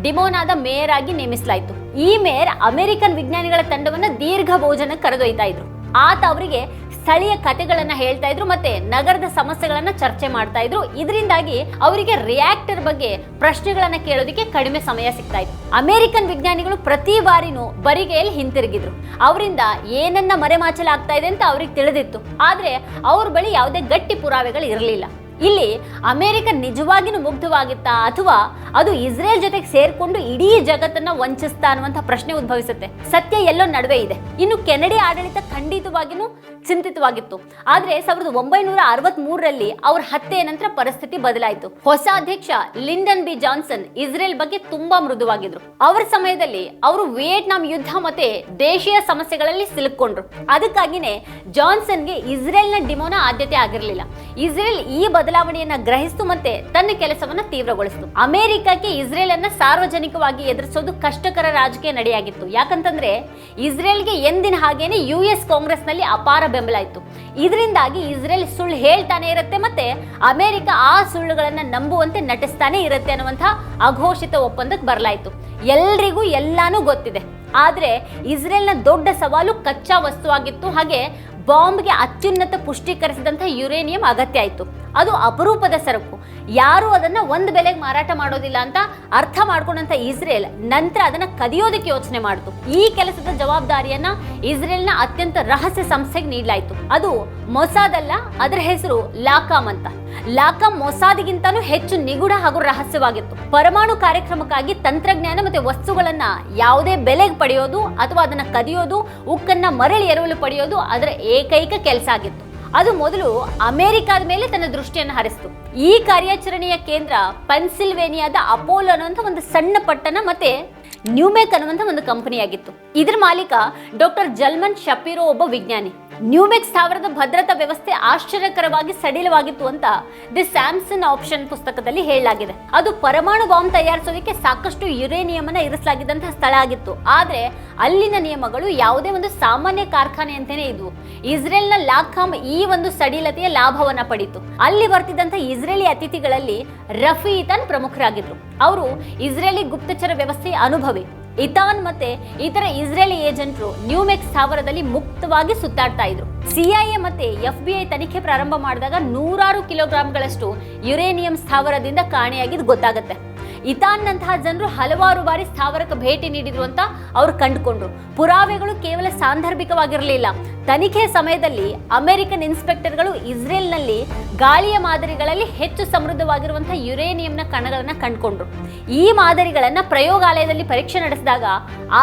ಡಿಮೋನಾದ ಮೇಯರ್ ಆಗಿ ನೇಮಿಸಲಾಯಿತು. ಈ ಮೇಯರ್ ಅಮೆರಿಕನ್ ವಿಜ್ಞಾನಿಗಳ ತಂಡವನ್ನು ದೀರ್ಘ ಭೋಜನ ಕರೆದೊಯ್ತಾ ಇದ್ರು. ಆತ ಅವರಿಗೆ ಸ್ಥಳೀಯ ಕಥೆಗಳನ್ನ ಹೇಳ್ತಾ ಇದ್ರು ಮತ್ತೆ ನಗರದ ಸಮಸ್ಯೆಗಳನ್ನ ಚರ್ಚೆ ಮಾಡ್ತಾ ಇದ್ರು. ಇದರಿಂದಾಗಿ ಅವರಿಗೆ ರಿಯಾಕ್ಟರ್ ಬಗ್ಗೆ ಪ್ರಶ್ನೆಗಳನ್ನ ಕೇಳೋದಕ್ಕೆ ಕಡಿಮೆ ಸಮಯ ಸಿಗ್ತಾ ಇತ್ತು. ಅಮೆರಿಕನ್ ವಿಜ್ಞಾನಿಗಳು ಪ್ರತಿ ಬಾರಿನೂ ಬರಿಗೆಯಲ್ಲಿ ಹಿಂತಿರುಗಿದ್ರು. ಅವರಿಂದ ಏನನ್ನ ಮರೆಮಾಚಲಾಗ್ತಾ ಇದೆ ಅಂತ ಅವ್ರಿಗೆ ತಿಳಿದಿತ್ತು. ಆದ್ರೆ ಅವ್ರ ಬಳಿ ಯಾವುದೇ ಗಟ್ಟಿ ಪುರಾವೆಗಳು ಇರಲಿಲ್ಲ ಇಲ್ಲಿ ಅಮೆರಿಕ ನಿಜವಾಗಿನೂ ಮುಗ್ಧವಾಗಿತ್ತಾ ಅಥವಾ ಅದು ಇಸ್ರೇಲ್ ಜೊತೆಗೆ ಸೇರ್ಕೊಂಡು ಇಡೀ ಜಗತ್ತನ್ನ ವಂಚಿಸ್ತಾ ಅನ್ನುವಂಥ ಪ್ರಶ್ನೆ ಉದ್ಭವಿಸುತ್ತೆ. ಸತ್ಯ ಎಲ್ಲೋ ನಡುವೆ ಇದೆ. ಇನ್ನು ಕೆನಡಿ ಆಡಳಿತ ಖಂಡಿತವಾಗಿನೂ ಚಿಂತಿತವಾಗಿತ್ತು. ಆದ್ರೆ ಸಾವಿರದ ಒಂಬೈನೂರ ಅರವತ್ತ್ ಮೂರರಲ್ಲಿ ಅವ್ರ ಹತ್ಯೆಯ ನಂತರ ಪರಿಸ್ಥಿತಿ ಬದಲಾಯಿತು. ಹೊಸ ಅಧ್ಯಕ್ಷ ಲಿಂಡನ್ ಬಿ ಜಾನ್ಸನ್ ಇಸ್ರೇಲ್ ಬಗ್ಗೆ ತುಂಬಾ ಮೃದುವಾಗಿದ್ರು. ಅವರ ಸಮಯದಲ್ಲಿ ಅವರು ವಿಯೆಟ್ನಾಂ ಯುದ್ಧ ಮತ್ತೆ ದೇಶೀಯ ಸಮಸ್ಯೆಗಳಲ್ಲಿ ಸಿಲುಕೊಂಡ್ರು ಅದಕ್ಕಾಗಿನೇ ಜಾನ್ಸನ್ಗೆ ಇಸ್ರೇಲ್ನ ಡಿಮೋನ ಆದ್ಯತೆ ಆಗಿರಲಿಲ್ಲ. ಇಸ್ರೇಲ್ ಈ ಬದಲಾವಣೆಯನ್ನ ಗ್ರಹಿಸಿತು ಮತ್ತೆ ತನ್ನ ಕೆಲಸವನ್ನ ತೀವ್ರಗೊಳಿಸಿತು. ಅಮೆರಿಕಕ್ಕೆ ಇಸ್ರೇಲ್ ಅನ್ನ ಸಾರ್ವಜನಿಕವಾಗಿ ಎದುರಿಸೋದು ಕಷ್ಟಕರ ರಾಜಕೀಯ ನಡೆಯಾಗಿತ್ತು. ಯಾಕಂತಂದ್ರೆ ಇಸ್ರೇಲ್ಗೆ ಎಂದಿನ ಹಾಗೇನೆ ಯು ಎಸ್ ಕಾಂಗ್ರೆಸ್ನಲ್ಲಿ ಅಪಾರ ಬೆಂಬಲ ಇತ್ತು. ಇದರಿಂದಾಗಿ ಇಸ್ರೇಲ್ ಸುಳ್ಳು ಹೇಳ್ತಾನೆ ಇರುತ್ತೆ ಮತ್ತೆ ಅಮೆರಿಕ ಆ ಸುಳ್ಳುಗಳನ್ನ ನಂಬುವಂತೆ ನಟಿಸ್ತಾನೆ ಇರುತ್ತೆ ಅನ್ನುವಂತಹ ಅಘೋಷಿತ ಒಪ್ಪಂದಕ್ಕೆ ಬರಲಾಯಿತು. ಎಲ್ರಿಗೂ ಎಲ್ಲಾನು ಗೊತ್ತಿದೆ. ಆದ್ರೆ ಇಸ್ರೇಲ್ನ ದೊಡ್ಡ ಸವಾಲು ಕಚ್ಚಾ ವಸ್ತುವಾಗಿತ್ತು. ಹಾಗೆ ಬಾಂಬ್ಗೆ ಅತ್ಯುನ್ನತ ಪುಷ್ಟೀಕರಿಸಿದಂತಹ ಯುರೇನಿಯಂ ಅಗತ್ಯ ಆಯಿತು. ಅದು ಅಪರೂಪದ ಸರಕು. ಯಾರು ಅದನ್ನ ಒಂದು ಬೆಲೆಗೆ ಮಾರಾಟ ಮಾಡೋದಿಲ್ಲ ಅಂತ ಅರ್ಥ ಮಾಡ್ಕೊಂಡಂತ ಇಸ್ರೇಲ್ ನಂತರ ಅದನ್ನ ಕದಿಯೋದಕ್ಕೆ ಯೋಚನೆ ಮಾಡಿತು. ಈ ಕೆಲಸದ ಜವಾಬ್ದಾರಿಯನ್ನ ಇಸ್ರೇಲ್ನ ಅತ್ಯಂತ ರಹಸ್ಯ ಸಂಸ್ಥೆಗೆ ನೀಡಲಾಯಿತು. ಅದು ಮೊಸಾದ್ ಅಲ್ಲ ಅದರ ಹೆಸರು ಲಾಕಾಮ್ ಅಂತ. ಲಾಕಾಮ್ ಮೊಸಾದಿಗಿಂತನೂ ಹೆಚ್ಚು ನಿಗೂಢ ಹಾಗೂ ರಹಸ್ಯವಾಗಿತ್ತು. ಪರಮಾಣು ಕಾರ್ಯಕ್ರಮಕ್ಕಾಗಿ ತಂತ್ರಜ್ಞಾನ ಮತ್ತೆ ವಸ್ತುಗಳನ್ನ ಯಾವುದೇ ಬೆಲೆಗೆ ಪಡೆಯೋದು ಅಥವಾ ಅದನ್ನ ಕದಿಯೋದು, ಉಕ್ಕನ್ನ ಮರಳಿ ಎರವಲು ಪಡೆಯೋದು ಅದರ ಏಕೈಕ ಕೆಲಸ ಆಗಿತ್ತು. ಅದು ಮೊದಲು ಅಮೆರಿಕಾದ ಮೇಲೆ ತನ್ನ ದೃಷ್ಟಿಯನ್ನು ಹರಿಸಿತು. ಈ ಕಾರ್ಯಾಚರಣೆಯ ಕೇಂದ್ರ ಪೆನ್ಸಿಲ್ವೇನಿಯಾದ ಅಪೋಲೋ ಅನ್ನುವಂಥ ಒಂದು ಸಣ್ಣ ಪಟ್ಟಣ, ಮತ್ತೆ ನ್ಯೂಮೆಕ್ ಅನ್ನುವಂಥ ಒಂದು ಕಂಪನಿಯಾಗಿತ್ತು ಇದರ ಮಾಲೀಕ ಡಾಕ್ಟರ್ ಜಲ್ಮನ್ ಶಪಿರೋ ಒಬ್ಬ ವಿಜ್ಞಾನಿ. ನ್ಯೂಮೆಕ್ ಸ್ಥಾವರದ ಭದ್ರತಾ ವ್ಯವಸ್ಥೆ ಆಶ್ಚರ್ಯಕರವಾಗಿ ಸಡಿಲವಾಗಿತ್ತು ಅಂತ ದಿ ಸ್ಯಾಮ್ಸನ್ ಆಪ್ಷನ್ ಪುಸ್ತಕದಲ್ಲಿ ಹೇಳಲಾಗಿದೆ. ಅದು ಪರಮಾಣು ಬಾಂಬ್ ತಯಾರಿಸೋದಕ್ಕೆ ಸಾಕಷ್ಟು ಯುರೇನಿಯಂ ಅನ್ನ ಇರಿಸಲಾಗಿದ್ದಂತಹ ಸ್ಥಳ ಆಗಿತ್ತು. ಆದ್ರೆ ಅಲ್ಲಿನ ನಿಯಮಗಳು ಯಾವುದೇ ಒಂದು ಸಾಮಾನ್ಯ ಕಾರ್ಖಾನೆ ಅಂತಾನೆ ಇದ್ವು ಇಸ್ರೇಲ್ನ ಲಾಖಾಮ್ ಈ ಒಂದು ಸಡಿಲತೆಯ ಲಾಭವನ್ನ ಪಡೀತು. ಅಲ್ಲಿ ಬರ್ತಿದ್ದಂಥ ಇಸ್ರೇಲಿ ಅತಿಥಿಗಳಲ್ಲಿ ರಫಿ ಪ್ರಮುಖರಾಗಿದ್ರು. ಅವರು ಇಸ್ರೇಲಿ ಗುಪ್ತಚರ ವ್ಯವಸ್ಥೆಯ ಅನುಭವಿ. ಇತಾನ್ ಮತ್ತೆ ಇತರ ಇಸ್ರೇಲಿ ಏಜೆಂಟ್ರು ನ್ಯೂಮೆಕ್ ಸ್ಥಾವರದಲ್ಲಿ ಮುಕ್ತವಾಗಿ ಸುತ್ತಾಡ್ತಾ ಇದ್ರು. ಸಿಐಎ ಮತ್ತೆ ಎಫ್ ಬಿ ಐ ತನಿಖೆ ಪ್ರಾರಂಭ ಮಾಡಿದಾಗ ನೂರಾರು ಕಿಲೋಗ್ರಾಂಗಳಷ್ಟು ಯುರೇನಿಯಂ ಸ್ಥಾವರದಿಂದ ಕಾಣೆಯಾಗಿದ್ದು ಗೊತ್ತಾಗುತ್ತೆ. ಇತಾನ್ನಂತಹ ಜನರು ಹಲವಾರು ಬಾರಿ ಸ್ಥಾವರಕ್ಕೆ ಭೇಟಿ ನೀಡಿದ್ರು ಅಂತ ಅವರು ಕಂಡುಕೊಂಡ್ರು. ಪುರಾವೆಗಳು ಕೇವಲ ಸಾಂದರ್ಭಿಕವಾಗಿರಲಿಲ್ಲ. ತನಿಖೆ ಸಮಯದಲ್ಲಿ ಅಮೆರಿಕನ್ ಇನ್ಸ್ಪೆಕ್ಟರ್ಗಳು ಇಸ್ರೇಲ್ನಲ್ಲಿ ಗಾಳಿಯ ಮಾದರಿಗಳಲ್ಲಿ ಹೆಚ್ಚು ಸಮೃದ್ಧವಾಗಿರುವಂತಹ ಯುರೇನಿಯಂನ ಕಣಗಳನ್ನು ಕಂಡುಕೊಂಡ್ರು. ಈ ಮಾದರಿಗಳನ್ನು ಪ್ರಯೋಗಾಲಯದಲ್ಲಿ ಪರೀಕ್ಷೆ ನಡೆಸಿದಾಗ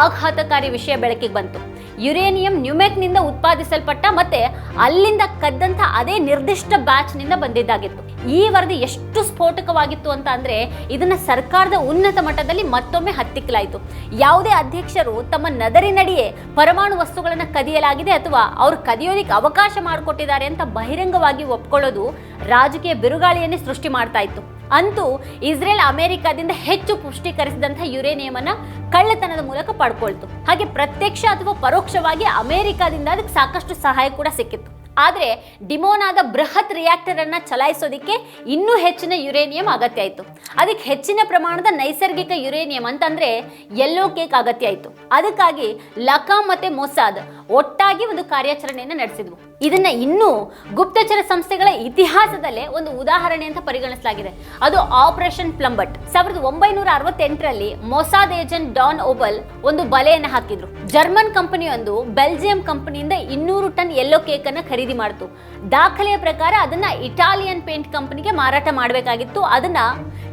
ಆಘಾತಕಾರಿ ವಿಷಯ ಬೆಳಕಿಗೆ ಬಂತು. ಯುರೇನಿಯಂ ನ್ಯೂಮೆಕ್ನಿಂದ ಉತ್ಪಾದಿಸಲ್ಪಟ್ಟ ಮತ್ತೆ ಅಲ್ಲಿಂದ ಕದ್ದಂಥ ಅದೇ ನಿರ್ದಿಷ್ಟ ಬ್ಯಾಚ್ನಿಂದ ಬಂದಿದ್ದಾಗಿತ್ತು. ಈ ವರದಿ ಎಷ್ಟು ಸ್ಫೋಟಕವಾಗಿತ್ತು ಅಂತ ಅಂದರೆ ಇದನ್ನ ಸರ್ಕಾರದ ಉನ್ನತ ಮಟ್ಟದಲ್ಲಿ ಮತ್ತೊಮ್ಮೆ ಹತ್ತಿಕ್ಕಲಾಯಿತು. ಯಾವುದೇ ಅಧ್ಯಕ್ಷರು ತಮ್ಮ ನದರಿನಡಿಯೇ ಪರಮಾಣು ವಸ್ತುಗಳನ್ನು ಕದಿಯಲಾಗಿದೆ ಅಥವಾ ಅವರು ಕದಿಯೋದಿಕ್ಕೆ ಅವಕಾಶ ಮಾಡಿಕೊಟ್ಟಿದ್ದಾರೆ ಅಂತ ಬಹಿರಂಗವಾಗಿ ಒಪ್ಕೊಳ್ಳೋದು ರಾಜಕೀಯ ಬಿರುಗಾಳಿಯನ್ನೇ ಸೃಷ್ಟಿ ಮಾಡ್ತಾ ಇತ್ತು. ಅಂತೂ ಇಸ್ರೇಲ್ ಅಮೆರಿಕಾದಿಂದ ಹೆಚ್ಚು ಪುಷ್ಟೀಕರಿಸಿದಂಥ ಯುರೇನಿಯಂ ಅನ್ನ ಕಳ್ಳತನದ ಮೂಲಕ ಪಡ್ಕೊಳ್ತು. ಹಾಗೆ ಪ್ರತ್ಯಕ್ಷ ಅಥವಾ ಪರೋಕ್ಷ ಪರೋಕ್ಷವಾಗಿ ಅಮೆರಿಕಾದಿಂದ ಅದಕ್ಕೆ ಸಾಕಷ್ಟು ಸಹಾಯ ಕೂಡ ಸಿಕ್ಕಿತ್ತು. ಆದರೆ ಡಿಮೋನಾದ ಬೃಹತ್ ರಿಯಾಕ್ಟರ್ ಅನ್ನ ಚಲಾಯಿಸೋದಕ್ಕೆ ಇನ್ನೂ ಹೆಚ್ಚಿನ ಯುರೇನಿಯಂ ಅಗತ್ಯ ಆಯಿತು ಅದಕ್ಕೆ ಹೆಚ್ಚಿನ ಪ್ರಮಾಣದ ನೈಸರ್ಗಿಕ ಯುರೇನಿಯಂ ಅಂತಂದ್ರೆ ಯೆಲ್ಲೋ ಕೇಕ್ ಅಗತ್ಯ ಆಯಿತು ಅದಕ್ಕಾಗಿ ಲಕಾ ಮತ್ತೆ ಮೊಸಾದ್ ಒಟ್ಟಾಗಿ ಒಂದು ಕಾರ್ಯಾಚರಣೆಯನ್ನು ನಡೆಸಿದ್ವು. ಇದನ್ನ ಇನ್ನೂ ಗುಪ್ತಚರ ಸಂಸ್ಥೆಗಳ ಇತಿಹಾಸದಲ್ಲೇ ಒಂದು ಉದಾಹರಣೆ ಅಂತ ಪರಿಗಣಿಸಲಾಗಿದೆ. ಅದು ಆಪರೇಷನ್ ಪ್ಲಂಬಟ್. ಸಾವಿರದ ಒಂಬೈನೂರ ಅರವತ್ತೆಂಟರಲ್ಲಿ ಮೊಸಾದ್ ಏಜೆಂಟ್ ಡಾನ್ ಓಬಲ್ ಒಂದು ಬಲೆಯನ್ನು ಹಾಕಿದ್ರು. ಜರ್ಮನ್ ಕಂಪನಿಯೊಂದು ಬೆಲ್ಜಿಯಂ ಕಂಪನಿಯಿಂದ ಇನ್ನೂರು ಟನ್ ಯೆಲ್ಲೋ ಕೇಕ್ ಅನ್ನ ಖರೀದಿ ಮಾಡಿತು. ದಾಖಲೆಯ ಪ್ರಕಾರ ಅದನ್ನ ಇಟಾಲಿಯನ್ ಪೇಂಟ್ ಕಂಪನಿಗೆ ಮಾರಾಟ ಮಾಡಬೇಕಾಗಿತ್ತು. ಅದನ್ನ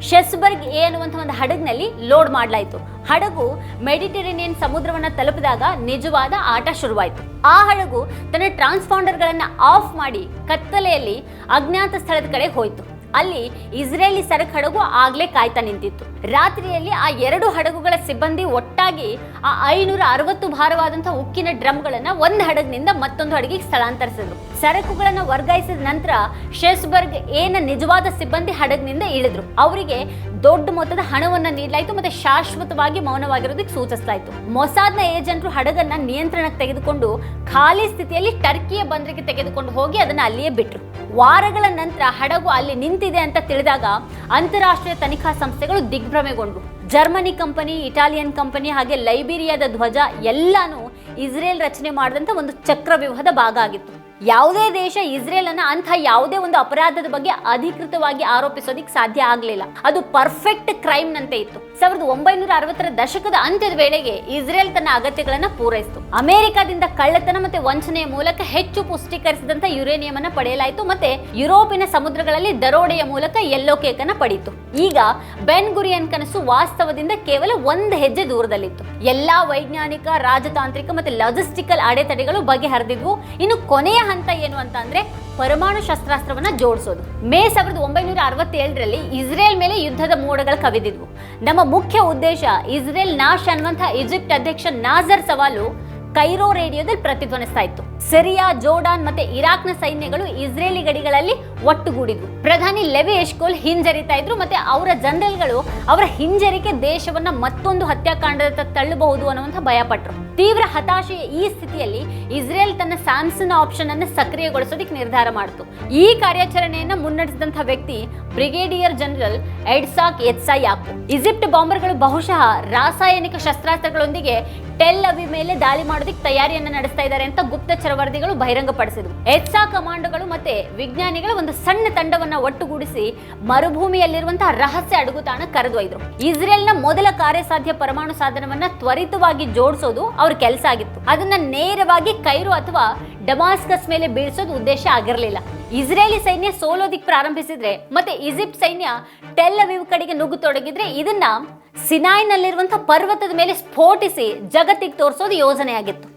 ಶೆಸ್ಬರ್ಗ್ ಎ ಅನ್ನುವಂಥ ಒಂದು ಹಡಗಿನಲ್ಲಿ ಲೋಡ್ ಮಾಡಲಾಯಿತು. ಹಡಗು ಮೆಡಿಟರೇನಿಯನ್ ಸಮುದ್ರವನ್ನ ತಲುಪಿದಾಗ ನಿಜವಾದ ಆಟ ಶುರುವಾಯಿತು. ಆ ಹಡಗು ತನ್ನ ಟ್ರಾನ್ಸ್ಫಾಂಡರ್ಗಳನ್ನು ಆಫ್ ಮಾಡಿ ಕತ್ತಲೆಯಲ್ಲಿ ಅಜ್ಞಾತ ಸ್ಥಳದ ಕಡೆ ಹೋಯಿತು. ಅಲ್ಲಿ ಇಸ್ರೇಲಿ ಸರಕು ಹಡಗು ಆಗ್ಲೇ ಕಾಯ್ತಾ ನಿಂತಿತ್ತು. ರಾತ್ರಿಯಲ್ಲಿ ಆ ಎರಡು ಹಡಗುಗಳ ಸಿಬ್ಬಂದಿ ಒಟ್ಟಾಗಿ ಆ ಐನೂರ ಅರವತ್ತು ಭಾರವಾದಂತಹ ಉಕ್ಕಿನ ಡ್ರಮ್ಗಳನ್ನ ಒಂದು ಹಡಗಿನಿಂದ ಮತ್ತೊಂದು ಹಡಗಿಗೆ ಸ್ಥಳಾಂತರಿಸಿದ್ರು. ಸರಕುಗಳನ್ನ ವರ್ಗಾಯಿಸಿದ ನಂತರ ಶೆಸ್ಬರ್ಗ್ ಏನ ನಿಜವಾದ ಸಿಬ್ಬಂದಿ ಹಡಗಿನಿಂದ ಇಳಿದ್ರು. ಅವರಿಗೆ ದೊಡ್ಡ ಮೊತ್ತದ ಹಣವನ್ನು ನೀಡಲಾಯಿತು ಮತ್ತೆ ಶಾಶ್ವತವಾಗಿ ಮೌನವಾಗಿರೋದಕ್ಕೆ ಸೂಚಿಸಲಾಯಿತು. ಮೊಸಾದ್ನ ಏಜೆಂಟ್ರು ಹಡಗನ್ನ ನಿಯಂತ್ರಣಕ್ಕೆ ತೆಗೆದುಕೊಂಡು ಖಾಲಿ ಸ್ಥಿತಿಯಲ್ಲಿ ಟರ್ಕಿಯ ಬಂದರಿಗೆ ತೆಗೆದುಕೊಂಡು ಹೋಗಿ ಅದನ್ನ ಅಲ್ಲಿಯೇ ಬಿಟ್ರು. ವಾರಗಳ ನಂತರ ಹಡಗು ಅಲ್ಲಿ ನಿಂತಿದೆ ಅಂತ ತಿಳಿದಾಗ ಅಂತಾರಾಷ್ಟ್ರೀಯ ತನಿಖಾ ಸಂಸ್ಥೆಗಳು ದಿಗ್ಭ್ರಮೆಗೊಂಡ್ರು ಜರ್ಮನಿ ಕಂಪನಿ, ಇಟಾಲಿಯನ್ ಕಂಪನಿ ಹಾಗೆ ಲೈಬೀರಿಯಾದ ಧ್ವಜ ಎಲ್ಲಾನು ಇಸ್ರೇಲ್ ರಚನೆ ಮಾಡಿದಂಥ ಒಂದು ಚಕ್ರವ್ಯೂಹದ ಭಾಗ ಆಗಿತ್ತು. ಯಾವುದೇ ದೇಶ ಇಸ್ರೇಲ್ ಅನ್ನ ಅಂತ ಯಾವುದೇ ಒಂದು ಅಪರಾಧದ ಬಗ್ಗೆ ಅಧಿಕೃತವಾಗಿ ಆರೋಪಿಸೋದಿಕ್ ಸಾಧ್ಯ ಆಗಲಿಲ್ಲ. ಅದು ಪರ್ಫೆಕ್ಟ್ ಕ್ರೈಮ್ ನಂತೆ ಇತ್ತು. ಸಾವಿರದ ಒಂಬೈನೂರ ಅರವತ್ತರ ದಶಕದ ಅಂತ್ಯದ ವೇಳೆಗೆ ಇಸ್ರೇಲ್ ತನ್ನ ಅಗತ್ಯಗಳನ್ನ ಪೂರೈಸಿತು. ಅಮೆರಿಕದಿಂದ ಕಳ್ಳತನ ಮತ್ತೆ ವಂಚನೆಯ ಮೂಲಕ ಹೆಚ್ಚು ಪುಷ್ಟೀಕರಿಸಿದಂತ ಯುರೇನಿಯಂ ಅನ್ನ ಪಡೆಯಲಾಯಿತು ಮತ್ತೆ ಯುರೋಪಿನ ಸಮುದ್ರಗಳಲ್ಲಿ ದರೋಡೆಯ ಮೂಲಕ ಯೆಲ್ಲೋ ಕೇಕ್ ಅನ್ನ ಪಡೆಯಿತು ಈಗ ಬೆನ್ ಗುರಿಯನ್ ಕನಸು ವಾಸ್ತವದಿಂದ ಕೇವಲ ಒಂದು ಹೆಜ್ಜೆ ದೂರದಲ್ಲಿತ್ತು. ಎಲ್ಲಾ ವೈಜ್ಞಾನಿಕ, ರಾಜತಾಂತ್ರಿಕ ಮತ್ತೆ ಲಾಜಿಸ್ಟಿಕಲ್ ಅಡೆತಡೆಗಳು ಬಗೆಹರಿದಿದ್ವು. ಇನ್ನು ಕೊನೆಯ ಹಂತ ಏನು ಅಂತ ಅಂದ್ರೆ ಪರಮಾಣು ಶಸ್ತ್ರಾಸ್ತ್ರವನ್ನ ಜೋಡಿಸೋದು. ಮೇ ಸಾವಿರದ ಒಂಬೈನೂರ ಅರವತ್ತೇಳರಲ್ಲಿ ಇಸ್ರೇಲ್ ಮೇಲೆ ಯುದ್ಧದ ಮೋಡಗಳು ಕವಿದಿದ್ವು. ನಮ್ಮ ಮುಖ್ಯ ಉದ್ದೇಶ ಇಸ್ರೇಲ್ ನಾಶ್ ಅನ್ನುವಂತಹ ಈಜಿಪ್ಟ್ ಅಧ್ಯಕ್ಷ ನಾಜರ್ ಸವಾಲು ಕೈರೋ ರೇಡಿಯೋದಲ್ಲಿ ಪ್ರತಿಧ್ವನಿಸ್ತಾ ಇತ್ತು. ಸಿರಿಯಾ, ಜೋರ್ಡಾನ್ ಮತ್ತೆ ಇರಾಕ್ನ ಸೈನ್ಯಗಳು ಇಸ್ರೇಲಿ ಗಡಿಗಳಲ್ಲಿ ಒಟ್ಟುಗೂಡಿದ್ವು. ಪ್ರಧಾನಿ ಲೆವಿ ಎಶ್ಕೋಲ್ ಹಿಂಜರಿತಾ ಇದ್ರು ಮತ್ತೆ ಅವರ ಜನರಲ್ಗಳು ಅವರ ಹಿಂಜರಿಕೆ ದೇಶವನ್ನ ಮತ್ತೊಂದು ಹತ್ಯಾಕಾಂಡದತ್ತ ತಳ್ಳಬಹುದು ಅನ್ನುವಂಥ ಭಯಪಟ್ರು. ತೀವ್ರ ಹತಾಶೆಯ ಈ ಸ್ಥಿತಿಯಲ್ಲಿ ಇಸ್ರೇಲ್ ತನ್ನ ಸ್ಯಾಮ್ಸನ್ ಆಪ್ಷನ್ ಅನ್ನು ಸಕ್ರಿಯಗೊಳಿಸೋದಕ್ಕೆ ನಿರ್ಧಾರ ಮಾಡಿತು. ಈ ಕಾರ್ಯಾಚರಣೆಯನ್ನ ಮುನ್ನಡೆಸಿದಂಥ ವ್ಯಕ್ತಿ ಬ್ರಿಗೇಡಿಯರ್ ಜನರಲ್ ಎಡ್ಸಾಕ್ ಎತ್ಸಾಯಾಕು ಈಜಿಪ್ಟ್ ಬಾಂಬರ್ಗಳು ಬಹುಶಃ ರಾಸಾಯನಿಕ ಶಸ್ತ್ರಾಸ್ತ್ರಗಳೊಂದಿಗೆ ಟೆಲ್ ಅವಿ ಮೇಲೆ ದಾಳಿ ಮಾಡೋದಕ್ಕೆ ತಯಾರಿಯನ್ನು ನಡೆಸ್ತಾ ಇದ್ದಾರೆ ಅಂತ ಗುಪ್ತಚರ ವರದಿಗಳು ಬಹಿರಂಗಪಡಿಸಿದ್ರು. ಎಚ್ಸಾ ಕಮಾಂಡೋಗಳು ಮತ್ತೆ ವಿಜ್ಞಾನಿಗಳು ಒಂದು ಸಣ್ಣ ತಂಡವನ್ನ ಒಟ್ಟುಗೂಡಿಸಿ ಮರುಭೂಮಿಯಲ್ಲಿರುವಂತಹ ರಹಸ್ಯ ಅಡುಗುತಾಣ ಕರೆದೊಯ್ದರು. ಇಸ್ರೇಲ್ನ ಮೊದಲ ಕಾರ್ಯಸಾಧ್ಯ ಪರಮಾಣು ಸಾಧನವನ್ನ ತ್ವರಿತವಾಗಿ ಜೋಡಿಸೋದು ಅವ್ರ ಕೆಲಸ ಆಗಿತ್ತು. ಅದನ್ನ ನೇರವಾಗಿ ಕೈರು ಅಥವಾ ಡಮಾಸ್ಕಸ್ ಮೇಲೆ ಬೀಳಿಸೋದು ಉದ್ದೇಶ ಆಗಿರಲಿಲ್ಲ. ಇಸ್ರೇಲಿ ಸೈನ್ಯ ಸೋಲೋದಿಕ್ ಪ್ರಾರಂಭಿಸಿದ್ರೆ ಮತ್ತೆ ಈಜಿಪ್ಟ್ ಸೈನ್ಯ ಟೆಲ್ ಅವಿವ್ ಕಡೆಗೆ ನುಗ್ಗತೊಡಗಿದ್ರೆ ಇದನ್ನ ಸಿನಾಯ್ನಲ್ಲಿರುವಂತಹ ಪರ್ವತದ ಮೇಲೆ ಸ್ಫೋಟಿಸಿ ಜಗತ್ತಿಗೆ ತೋರಿಸೋದು ಯೋಜನೆ ಆಗಿತ್ತು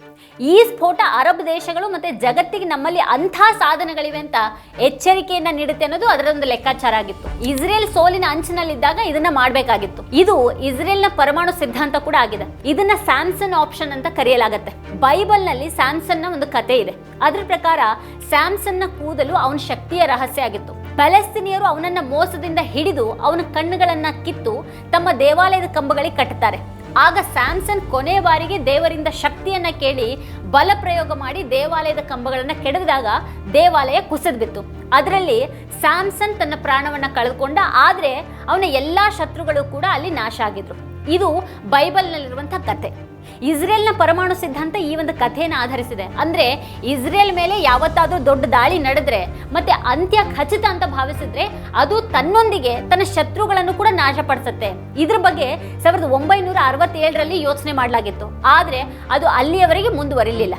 ಈ ಸ್ಫೋಟ ಅರಬ್ ದೇಶಗಳು ಮತ್ತೆ ಜಗತ್ತಿಗೆ ನಮ್ಮಲ್ಲಿ ಅಂಥ ಸಾಧನಗಳಿವೆ ಅಂತ ಎಚ್ಚರಿಕೆಯನ್ನು ನೀಡುತ್ತೆ ಅನ್ನೋದು ಅದರೊಂದು ಲೆಕ್ಕಾಚಾರ ಆಗಿತ್ತು. ಇಸ್ರೇಲ್ ಸೋಲಿನ ಅಂಚಿನಲ್ಲಿದ್ದಾಗ ಇದನ್ನ ಮಾಡಬೇಕಾಗಿತ್ತು. ಇದು ಇಸ್ರೇಲ್ನ ಪರಮಾಣು ಸಿದ್ಧಾಂತ ಕೂಡ ಆಗಿದೆ. ಇದನ್ನ ಸ್ಯಾಮ್ಸನ್ ಆಪ್ಷನ್ ಅಂತ ಕರೆಯಲಾಗತ್ತೆ. ಬೈಬಲ್ನಲ್ಲಿ ಸ್ಯಾಮ್ಸನ್ನ ಒಂದು ಕತೆ ಇದೆ. ಅದ್ರ ಪ್ರಕಾರ ಸ್ಯಾಮ್ಸನ್ನ ಕೂದಲು ಅವನ ಶಕ್ತಿಯ ರಹಸ್ಯ ಆಗಿತ್ತು. ಪ್ಯಾಲೆಸ್ತೀನಿಯರು ಅವನನ್ನ ಮೋಸದಿಂದ ಹಿಡಿದು ಅವನ ಕಣ್ಣುಗಳನ್ನ ಕಿತ್ತು ತಮ್ಮ ದೇವಾಲಯದ ಕಂಬಗಳಿಗೆ ಕಟ್ಟುತ್ತಾರೆ. ಆಗ ಸ್ಯಾಮ್ಸನ್ ಕೊನೆ ಬಾರಿಗೆ ದೇವರಿಂದ ಶಕ್ತಿಯನ್ನ ಕೇಳಿ ಬಲ ಪ್ರಯೋಗ ಮಾಡಿ ದೇವಾಲಯದ ಕಂಬಗಳನ್ನ ಕೆಡವಿದಾಗ ದೇವಾಲಯ ಕುಸಿದ್ ಬಿತ್ತು ಅದರಲ್ಲಿ ಸ್ಯಾಮ್ಸನ್ ತನ್ನ ಪ್ರಾಣವನ್ನ ಕಳೆದುಕೊಂಡ ಆದ್ರೆ ಅವನ ಎಲ್ಲಾ ಶತ್ರುಗಳು ಕೂಡ ಅಲ್ಲಿ ನಾಶ ಆಗಿದ್ರು. ಇದು ಬೈಬಲ್ನಲ್ಲಿರುವಂಥ ಕತೆ. ಇಸ್ರೇಲ್ನ ಪರಮಾಣು ಸಿದ್ಧಾಂತ ಈ ಒಂದು ಕಥೆಯನ್ನು ಆಧರಿಸಿದೆ. ಅಂದರೆ ಇಸ್ರೇಲ್ ಮೇಲೆ ಯಾವತ್ತಾದರೂ ದೊಡ್ಡ ದಾಳಿ ನಡೆದ್ರೆ, ಮತ್ತೆ ಅಂತ್ಯ ಖಚಿತ ಅಂತ ಭಾವಿಸಿದ್ರೆ ಅದು ತನ್ನೊಂದಿಗೆ ತನ್ನ ಶತ್ರುಗಳನ್ನು ಕೂಡ ನಾಶಪಡಿಸುತ್ತೆ. ಇದ್ರ ಬಗ್ಗೆ ಸಾವಿರದ ಒಂಬೈನೂರ ಅರವತ್ತೇಳರಲ್ಲಿ ಯೋಚನೆ ಮಾಡಲಾಗಿತ್ತು. ಆದರೆ ಅದು ಅಲ್ಲಿಯವರೆಗೆ ಮುಂದುವರಿಲಿಲ್ಲ.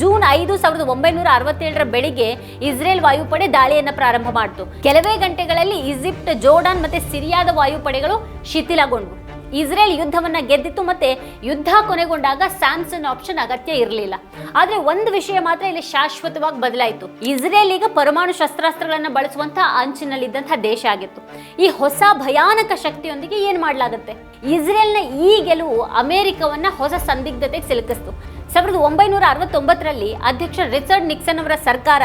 ಜೂನ್ ಐದು ಸಾವಿರದ ಒಂಬೈನೂರ ಅರವತ್ತೇಳರ ಬೆಳಿಗ್ಗೆ ಇಸ್ರೇಲ್ ವಾಯುಪಡೆ ದಾಳಿಯನ್ನು ಪ್ರಾರಂಭ ಮಾಡಿತು. ಕೆಲವೇ ಗಂಟೆಗಳಲ್ಲಿ ಈಜಿಪ್ಟ್, ಜೋರ್ಡಾನ್ ಮತ್ತೆ ಸಿರಿಯಾದ ವಾಯುಪಡೆಗಳು ಶಿಥಿಲಗೊಂಡ್ವು. ಇಸ್ರೇಲ್ ಯುದ್ಧವನ್ನ ಗೆದ್ದಿತ್ತು ಮತ್ತೆ ಯುದ್ಧ ಕೊನೆಗೊಂಡಾಗ ಸ್ಯಾಮ್ಸನ್ ಆಪ್ಷನ್ ಅಗತ್ಯ ಇರಲಿಲ್ಲ. ಆದ್ರೆ ಒಂದು ವಿಷಯ ಮಾತ್ರ ಇಲ್ಲಿ ಶಾಶ್ವತವಾಗಿ ಬದಲಾಯಿತು. ಇಸ್ರೇಲ್ ಈಗ ಪರಮಾಣು ಶಸ್ತ್ರಾಸ್ತ್ರಗಳನ್ನ ಬಳಸುವಂತಹ ಅಂಚಿನಲ್ಲಿದ್ದಂತಹ ದೇಶ ಆಗಿತ್ತು. ಈ ಹೊಸ ಭಯಾನಕ ಶಕ್ತಿಯೊಂದಿಗೆ ಏನ್ ಮಾಡಲಾಗುತ್ತೆ? ಇಸ್ರೇಲ್ನ ಈ ಗೆಲುವು ಅಮೆರಿಕವನ್ನ ಹೊಸ ಸಂದಿಗ್ಧತೆಗೆ ಸಿಲುಕಿಸ್ತು. ಸಾವಿರದ ಒಂಬೈನೂರ ಅರವತ್ತೊಂಬತ್ತರಲ್ಲಿ ಅಧ್ಯಕ್ಷ ರಿಚರ್ಡ್ ನಿಕ್ಸನ್ ಅವರ ಸರ್ಕಾರ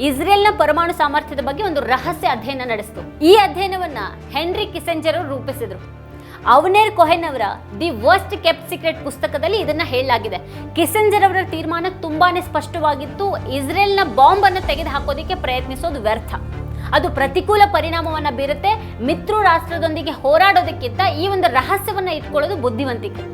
ಇಸ್ರೇಲ್ನ ಪರಮಾಣು ಸಾಮರ್ಥ್ಯದ ಬಗ್ಗೆ ಒಂದು ರಹಸ್ಯ ಅಧ್ಯಯನ ನಡೆಸಿತು. ಈ ಅಧ್ಯಯನವನ್ನ ಹೆನ್ರಿ ಕಿಸೆಂಜರ್ ಅವರು ರೂಪಿಸಿದ್ರು. ಅವನೇರ್ ಕೊಹೆನ್ ಅವರ ದಿ ವರ್ಸ್ಟ್ ಕೆಪ್ ಸೀಕ್ರೆಟ್ ಪುಸ್ತಕದಲ್ಲಿ ಇದನ್ನ ಹೇಳಲಾಗಿದೆ. ಕಿಸೆಂಜರ್ ಅವರ ತೀರ್ಮಾನ ತುಂಬಾನೇ ಸ್ಪಷ್ಟವಾಗಿತ್ತು. ಇಸ್ರೇಲ್ನ ಬಾಂಬ್ ಅನ್ನು ತೆಗೆದು ಹಾಕೋದಕ್ಕೆ ಪ್ರಯತ್ನಿಸೋದು ವ್ಯರ್ಥ. ಅದು ಪ್ರತಿಕೂಲ ಪರಿಣಾಮವನ್ನ ಬೀರುತ್ತೆ. ಮಿತ್ರ ರಾಷ್ಟ್ರದೊಂದಿಗೆ ಹೋರಾಡೋದಕ್ಕಿಂತ ಈ ಒಂದು ರಹಸ್ಯವನ್ನ ಇಟ್ಕೊಳ್ಳೋದು ಬುದ್ಧಿವಂತಿಕೆ.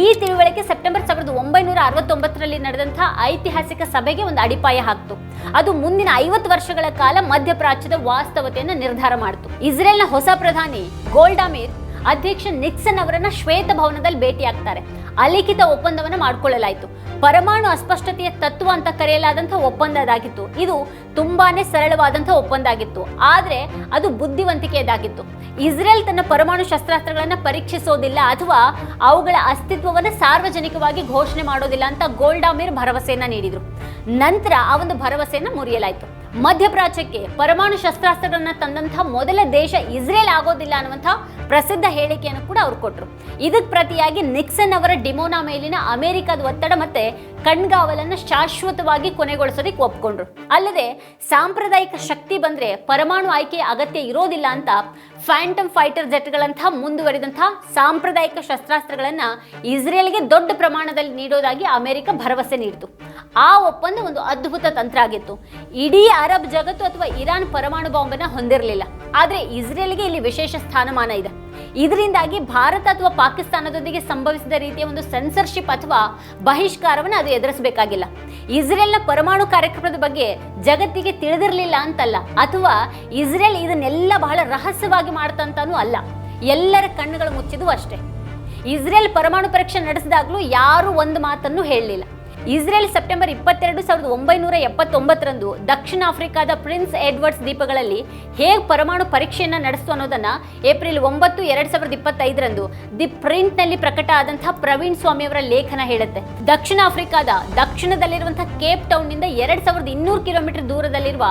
ಈ ತಿಳುವಳಿಕೆ ಸೆಪ್ಟೆಂಬರ್ ಸಾವಿರದ ಒಂಬೈನೂರ ಅರವತ್ತೊಂಬತ್ತರಲ್ಲಿ ನಡೆದಂತಹ ಐತಿಹಾಸಿಕ ಸಭೆಗೆ ಒಂದು ಅಡಿಪಾಯ ಹಾಕ್ತು. ಅದು ಮುಂದಿನ ಐವತ್ತು ವರ್ಷಗಳ ಕಾಲ ಮಧ್ಯಪ್ರಾಚ್ಯದ ವಾಸ್ತವತೆಯನ್ನು ನಿರ್ಧಾರ ಮಾಡಿತು. ಇಸ್ರೇಲ್ನ ಹೊಸ ಪ್ರಧಾನಿ ಗೋಲ್ಡಾಮೀರ್ ಅಧ್ಯಕ್ಷ ನಿಕ್ಸನ್ ಅವರನ್ನ ಶ್ವೇತ ಭವನದಲ್ಲಿ ಭೇಟಿಯಾಗ್ತಾರೆ. ಅಲಿಖಿತ ಒಪ್ಪಂದವನ್ನು ಮಾಡಿಕೊಳ್ಳಲಾಯಿತು. ಪರಮಾಣು ಅಸ್ಪಷ್ಟತೆಯ ತತ್ವ ಅಂತ ಕರೆಯಲಾದಂತಹ ಒಪ್ಪಂದದಾಗಿತ್ತು ಇದು ತುಂಬಾನೇ ಸರಳವಾದಂತಹ ಒಪ್ಪಂದ ಆಗಿತ್ತು ಆದರೆ ಅದು ಬುದ್ಧಿವಂತಿಕೆಯದಾಗಿತ್ತು ಇಸ್ರೇಲ್ ತನ್ನ ಪರಮಾಣು ಶಸ್ತ್ರಾಸ್ತ್ರಗಳನ್ನು ಪರೀಕ್ಷಿಸೋದಿಲ್ಲ ಅಥವಾ ಅವುಗಳ ಅಸ್ತಿತ್ವವನ್ನು ಸಾರ್ವಜನಿಕವಾಗಿ ಘೋಷಣೆ ಮಾಡೋದಿಲ್ಲ ಅಂತ ಗೋಲ್ಡಾಮಿರ್ ಭರವಸೆಯನ್ನ ನೀಡಿದರು. ನಂತರ ಆ ಒಂದು ಭರವಸೆಯನ್ನ ಮುರಿಯಲಾಯಿತು. ಮಧ್ಯಪ್ರಾಚ್ಯಕ್ಕೆ ಪರಮಾಣು ಶಸ್ತ್ರಾಸ್ತ್ರಗಳನ್ನ ತಂದಂತಹ ಮೊದಲ ದೇಶ ಇಸ್ರೇಲ್ ಆಗೋದಿಲ್ಲ ಅನ್ನುವಂತಹ ಪ್ರಸಿದ್ಧ ಹೇಳಿಕೆಯನ್ನು ಕೂಡ ಅವ್ರು ಕೊಟ್ಟರು ಇದಕ್ಕೆ ಪ್ರತಿಯಾಗಿ ನಿಕ್ಸನ್ ಅವರ ಡಿಮೋನಾ ಮೇಲಿನ ಅಮೆರಿಕದ ಒತ್ತಡ ಮತ್ತೆ ಕಣ್ಗಾವಲನ್ನು ಶಾಶ್ವತವಾಗಿ ಕೊನೆಗೊಳಿಸೋದಕ್ಕೆ ಒಪ್ಕೊಂಡ್ರು. ಅಲ್ಲದೆ ಸಾಂಪ್ರದಾಯಿಕ ಶಕ್ತಿ ಬಂದ್ರೆ ಪರಮಾಣು ಆಯ್ಕೆ ಅಗತ್ಯ ಇರೋದಿಲ್ಲ ಅಂತ ಫ್ಯಾಂಟಮ್ ಫೈಟರ್ ಜೆಟ್ಗಳಂತಹ ಮುಂದುವರಿದಂತಹ ಸಾಂಪ್ರದಾಯಿಕ ಶಸ್ತ್ರಾಸ್ತ್ರಗಳನ್ನ ಇಸ್ರೇಲ್ಗೆ ದೊಡ್ಡ ಪ್ರಮಾಣದಲ್ಲಿ ನೀಡೋದಾಗಿ ಅಮೆರಿಕ ಭರವಸೆ ನೀಡಿತು. ಆ ಒಪ್ಪಂದ ಒಂದು ಅದ್ಭುತ ತಂತ್ರ ಆಗಿತ್ತು. ಇಡೀ ಅರಬ್ ಜಗತ್ತು ಅಥವಾ ಇರಾನ್ ಪರಮಾಣು ಬಾಂಬನ್ನ ಹೊಂದಿರಲಿಲ್ಲ. ಆದ್ರೆ ಇಸ್ರೇಲ್ಗೆ ಇಲ್ಲಿ ವಿಶೇಷ ಸ್ಥಾನಮಾನ ಇದೆ. ಇದರಿಂದಾಗಿ ಭಾರತ ಅಥವಾ ಪಾಕಿಸ್ತಾನದೊಂದಿಗೆ ಸಂಭವಿಸಿದ ರೀತಿಯ ಒಂದು ಸೆನ್ಸರ್ಶಿಪ್ ಅಥವಾ ಬಹಿಷ್ಕಾರವನ್ನು ಅದು ಎದುರಿಸಬೇಕಾಗಿಲ್ಲ. ಇಸ್ರೇಲ್ನ ಪರಮಾಣು ಕಾರ್ಯಕ್ರಮದ ಬಗ್ಗೆ ಜಗತ್ತಿಗೆ ತಿಳಿದಿರಲಿಲ್ಲ ಅಂತಲ್ಲ, ಅಥವಾ ಇಸ್ರೇಲ್ ಇದನ್ನೆಲ್ಲ ಬಹಳ ರಹಸ್ಯವಾಗಿ ಮಾಡ್ತಂತಾನೂ ಅಲ್ಲ. ಎಲ್ಲರ ಕಣ್ಣುಗಳು ಮುಚ್ಚಿದ್ವು ಅಷ್ಟೇ. ಇಸ್ರೇಲ್ ಪರಮಾಣು ಪರೀಕ್ಷೆ ನಡೆಸಿದಾಗಲೂ ಯಾರೂ ಒಂದು ಮಾತನ್ನು ಹೇಳಲಿಲ್ಲ. ಇಸ್ರೇಲ್ ಸೆಪ್ಟೆಂಬರ್ ಇಪ್ಪತ್ತೆರಡು ಸಾವಿರದ ಒಂಬೈನೂರ ಎಪ್ಪತ್ತೊಂಬತ್ತರಂದು ದಕ್ಷಿಣ ಆಫ್ರಿಕಾದ ಪ್ರಿನ್ಸ್ ಎಡ್ವರ್ಡ್ಸ್ ದ್ವೀಪಗಳಲ್ಲಿ ಹೇಗೆ ಪರಮಾಣು ಪರೀಕ್ಷೆಯನ್ನು ನಡೆಸ್ತು ಅನ್ನೋದನ್ನು ಏಪ್ರಿಲ್ ಒಂಬತ್ತು ಎರಡು ಸಾವಿರದ ಇಪ್ಪತ್ತೈದರಂದು ದಿ ಪ್ರಿಂಟ್ನಲ್ಲಿ ಪ್ರಕಟ ಆದಂತಹ ಪ್ರವೀಣ್ ಸ್ವಾಮಿ ಅವರ ಲೇಖನ ಹೇಳುತ್ತೆ. ದಕ್ಷಿಣ ಆಫ್ರಿಕಾದ ದಕ್ಷಿಣದಲ್ಲಿರುವಂತಹ ಕೇಪ್ ಟೌನ್ನಿಂದ ಎರಡು ಸಾವಿರದ ಇನ್ನೂರು ಕಿಲೋಮೀಟರ್ ದೂರದಲ್ಲಿರುವ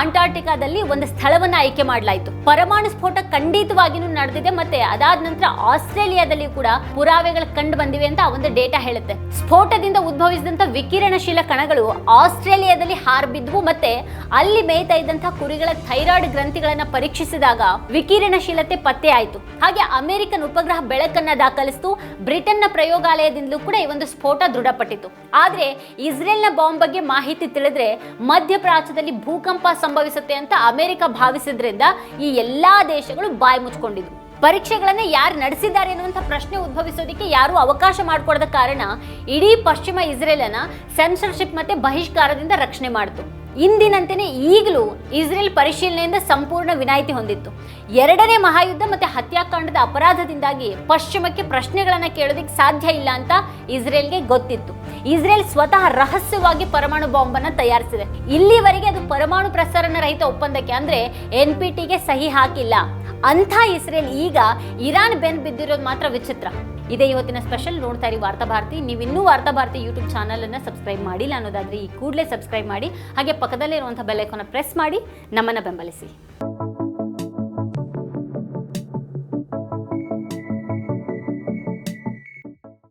ಅಂಟಾರ್ಟಿಕಾದಲ್ಲಿ ಒಂದು ಸ್ಥಳವನ್ನು ಆಯ್ಕೆ ಮಾಡಲಾಯಿತು. ಪರಮಾಣು ಸ್ಫೋಟ ಖಂಡಿತವಾಗಿಯೂ ನಡೆದಿದೆ ಮತ್ತೆ ಅದಾದ ನಂತರ ಆಸ್ಟ್ರೇಲಿಯಾದಲ್ಲಿ ಕೂಡ ಪುರಾವೆಗಳು ಕಂಡು ಬಂದಿವೆ ಅಂತ ಒಂದು ಡೇಟಾ ಹೇಳುತ್ತೆ. ಸ್ಫೋಟದಿಂದ ಉದ್ಭವಿಸಿದಂತ ವಿಕಿರಣಶೀಲ ಕಣಗಳು ಆಸ್ಟ್ರೇಲಿಯಾದಲ್ಲಿ ಹಾರ್ಬಿದ್ವು ಮತ್ತೆ ಅಲ್ಲಿ ಮೇಯ್ತಾ ಇದ್ದಂತಹ ಕುರಿಗಳ ಥೈರಾಯ್ಡ್ ಗ್ರಂಥಿಗಳನ್ನ ಪರೀಕ್ಷಿಸಿದಾಗ ವಿಕಿರಣಶೀಲತೆ ಪತ್ತೆ ಆಯಿತು ಹಾಗೆ ಅಮೆರಿಕನ್ ಉಪಗ್ರಹ ಬೆಳಕನ್ನ ದಾಖಲಿಸಿತು. ಬ್ರಿಟನ್ನ ಪ್ರಯೋಗಾಲಯದಿಂದಲೂ ಕೂಡ ಈ ಒಂದು ಸ್ಫೋಟ ದೃಢಪಟ್ಟಿತು ಆದ್ರೆ ಇಸ್ರೇಲ್ನ ಬಾಂಬ್ ಬಗ್ಗೆ ಮಾಹಿತಿ ತಿಳಿದ್ರೆ ಮಧ್ಯಪ್ರಾಚ್ಯದಲ್ಲಿ ಭೂಕಂಪ ಸಂಭವಿಸುತ್ತೆ ಅಂತ ಅಮೆರಿಕ ಭಾವಿಸಿದ್ರಿಂದ ಈ ಎಲ್ಲಾ ದೇಶಗಳು ಬಾಯಿ ಮುಚ್ಕೊಂಡಿದ್ವು. ಪರೀಕ್ಷೆಗಳನ್ನ ಯಾರು ನಡೆಸಿದ್ದಾರೆ ಅನ್ನುವಂಥ ಪ್ರಶ್ನೆ ಉದ್ಭವಿಸೋದಕ್ಕೆ ಯಾರು ಅವಕಾಶ ಮಾಡಿಕೊಡದ ಕಾರಣ ಇಡೀ ಪಶ್ಚಿಮ ಇಸ್ರೇಲನ್ನು ಸೆನ್ಸರ್ಶಿಪ್ ಮತ್ತೆ ಬಹಿಷ್ಕಾರದಿಂದ ರಕ್ಷಣೆ ಮಾಡಿತು. ಇಂದಿನಂತೆಯೇ ಈಗಲೂ ಇಸ್ರೇಲ್ ಪರಿಶೀಲನೆಯಿಂದ ಸಂಪೂರ್ಣ ವಿನಾಯಿತಿ ಹೊಂದಿತ್ತು. ಎರಡನೇ ಮಹಾಯುದ್ಧ ಮತ್ತು ಹತ್ಯಾಕಾಂಡದ ಅಪರಾಧದಿಂದಾಗಿ ಪಶ್ಚಿಮಕ್ಕೆ ಪ್ರಶ್ನೆಗಳನ್ನು ಕೇಳೋದಕ್ಕೆ ಸಾಧ್ಯ ಇಲ್ಲ ಅಂತ ಇಸ್ರೇಲ್ಗೆ ಗೊತ್ತಿತ್ತು. ಇಸ್ರೇಲ್ ಸ್ವತಃ ರಹಸ್ಯವಾಗಿ ಪರಮಾಣು ಬಾಂಬನ್ನು ತಯಾರಿಸಿದೆ. ಇಲ್ಲಿವರೆಗೆ ಅದು ಪರಮಾಣು ಪ್ರಸರಣ ರಹಿತ ಒಪ್ಪಂದಕ್ಕೆ ಅಂದ್ರೆ ಎನ್ ಪಿ ಟಿಗೆ ಸಹಿ ಹಾಕಿಲ್ಲ. ಅಂಥ ಇಸ್ರೇಲ್ ಈಗ ಇರಾನ್ ಬೆನ್ ಬಿದ್ದಿರೋದು ಮಾತ್ರ ವಿಚಿತ್ರ. ಇದೇ ಇವತ್ತಿನ ಸ್ಪೆಷಲ್ ನೋಡ್ತಾ ಇರಿ ವಾರ್ತಾ ಭಾರತಿ. ನೀವು ಇನ್ನೂ ವಾರ್ತಾ ಭಾರತಿ ಯೂಟ್ಯೂಬ್ ಚಾನಲ್ ಅನ್ನ ಸಬ್ಸ್ಕ್ರೈಬ್ ಮಾಡಿಲ್ಲ ಅನ್ನೋದಾದ್ರೆ ಈ ಕೂಡಲೇ ಸಬ್ಸ್ಕ್ರೈಬ್ ಮಾಡಿ. ಹಾಗೆ ಪಕ್ಕದಲ್ಲೇ ಇರುವಂತಹ ಬೆಲ್ ಐಕಾನ್ ಪ್ರೆಸ್ ಮಾಡಿ. ನಮ್ಮನ್ನ ಬೆಂಬಲಿಸಿ.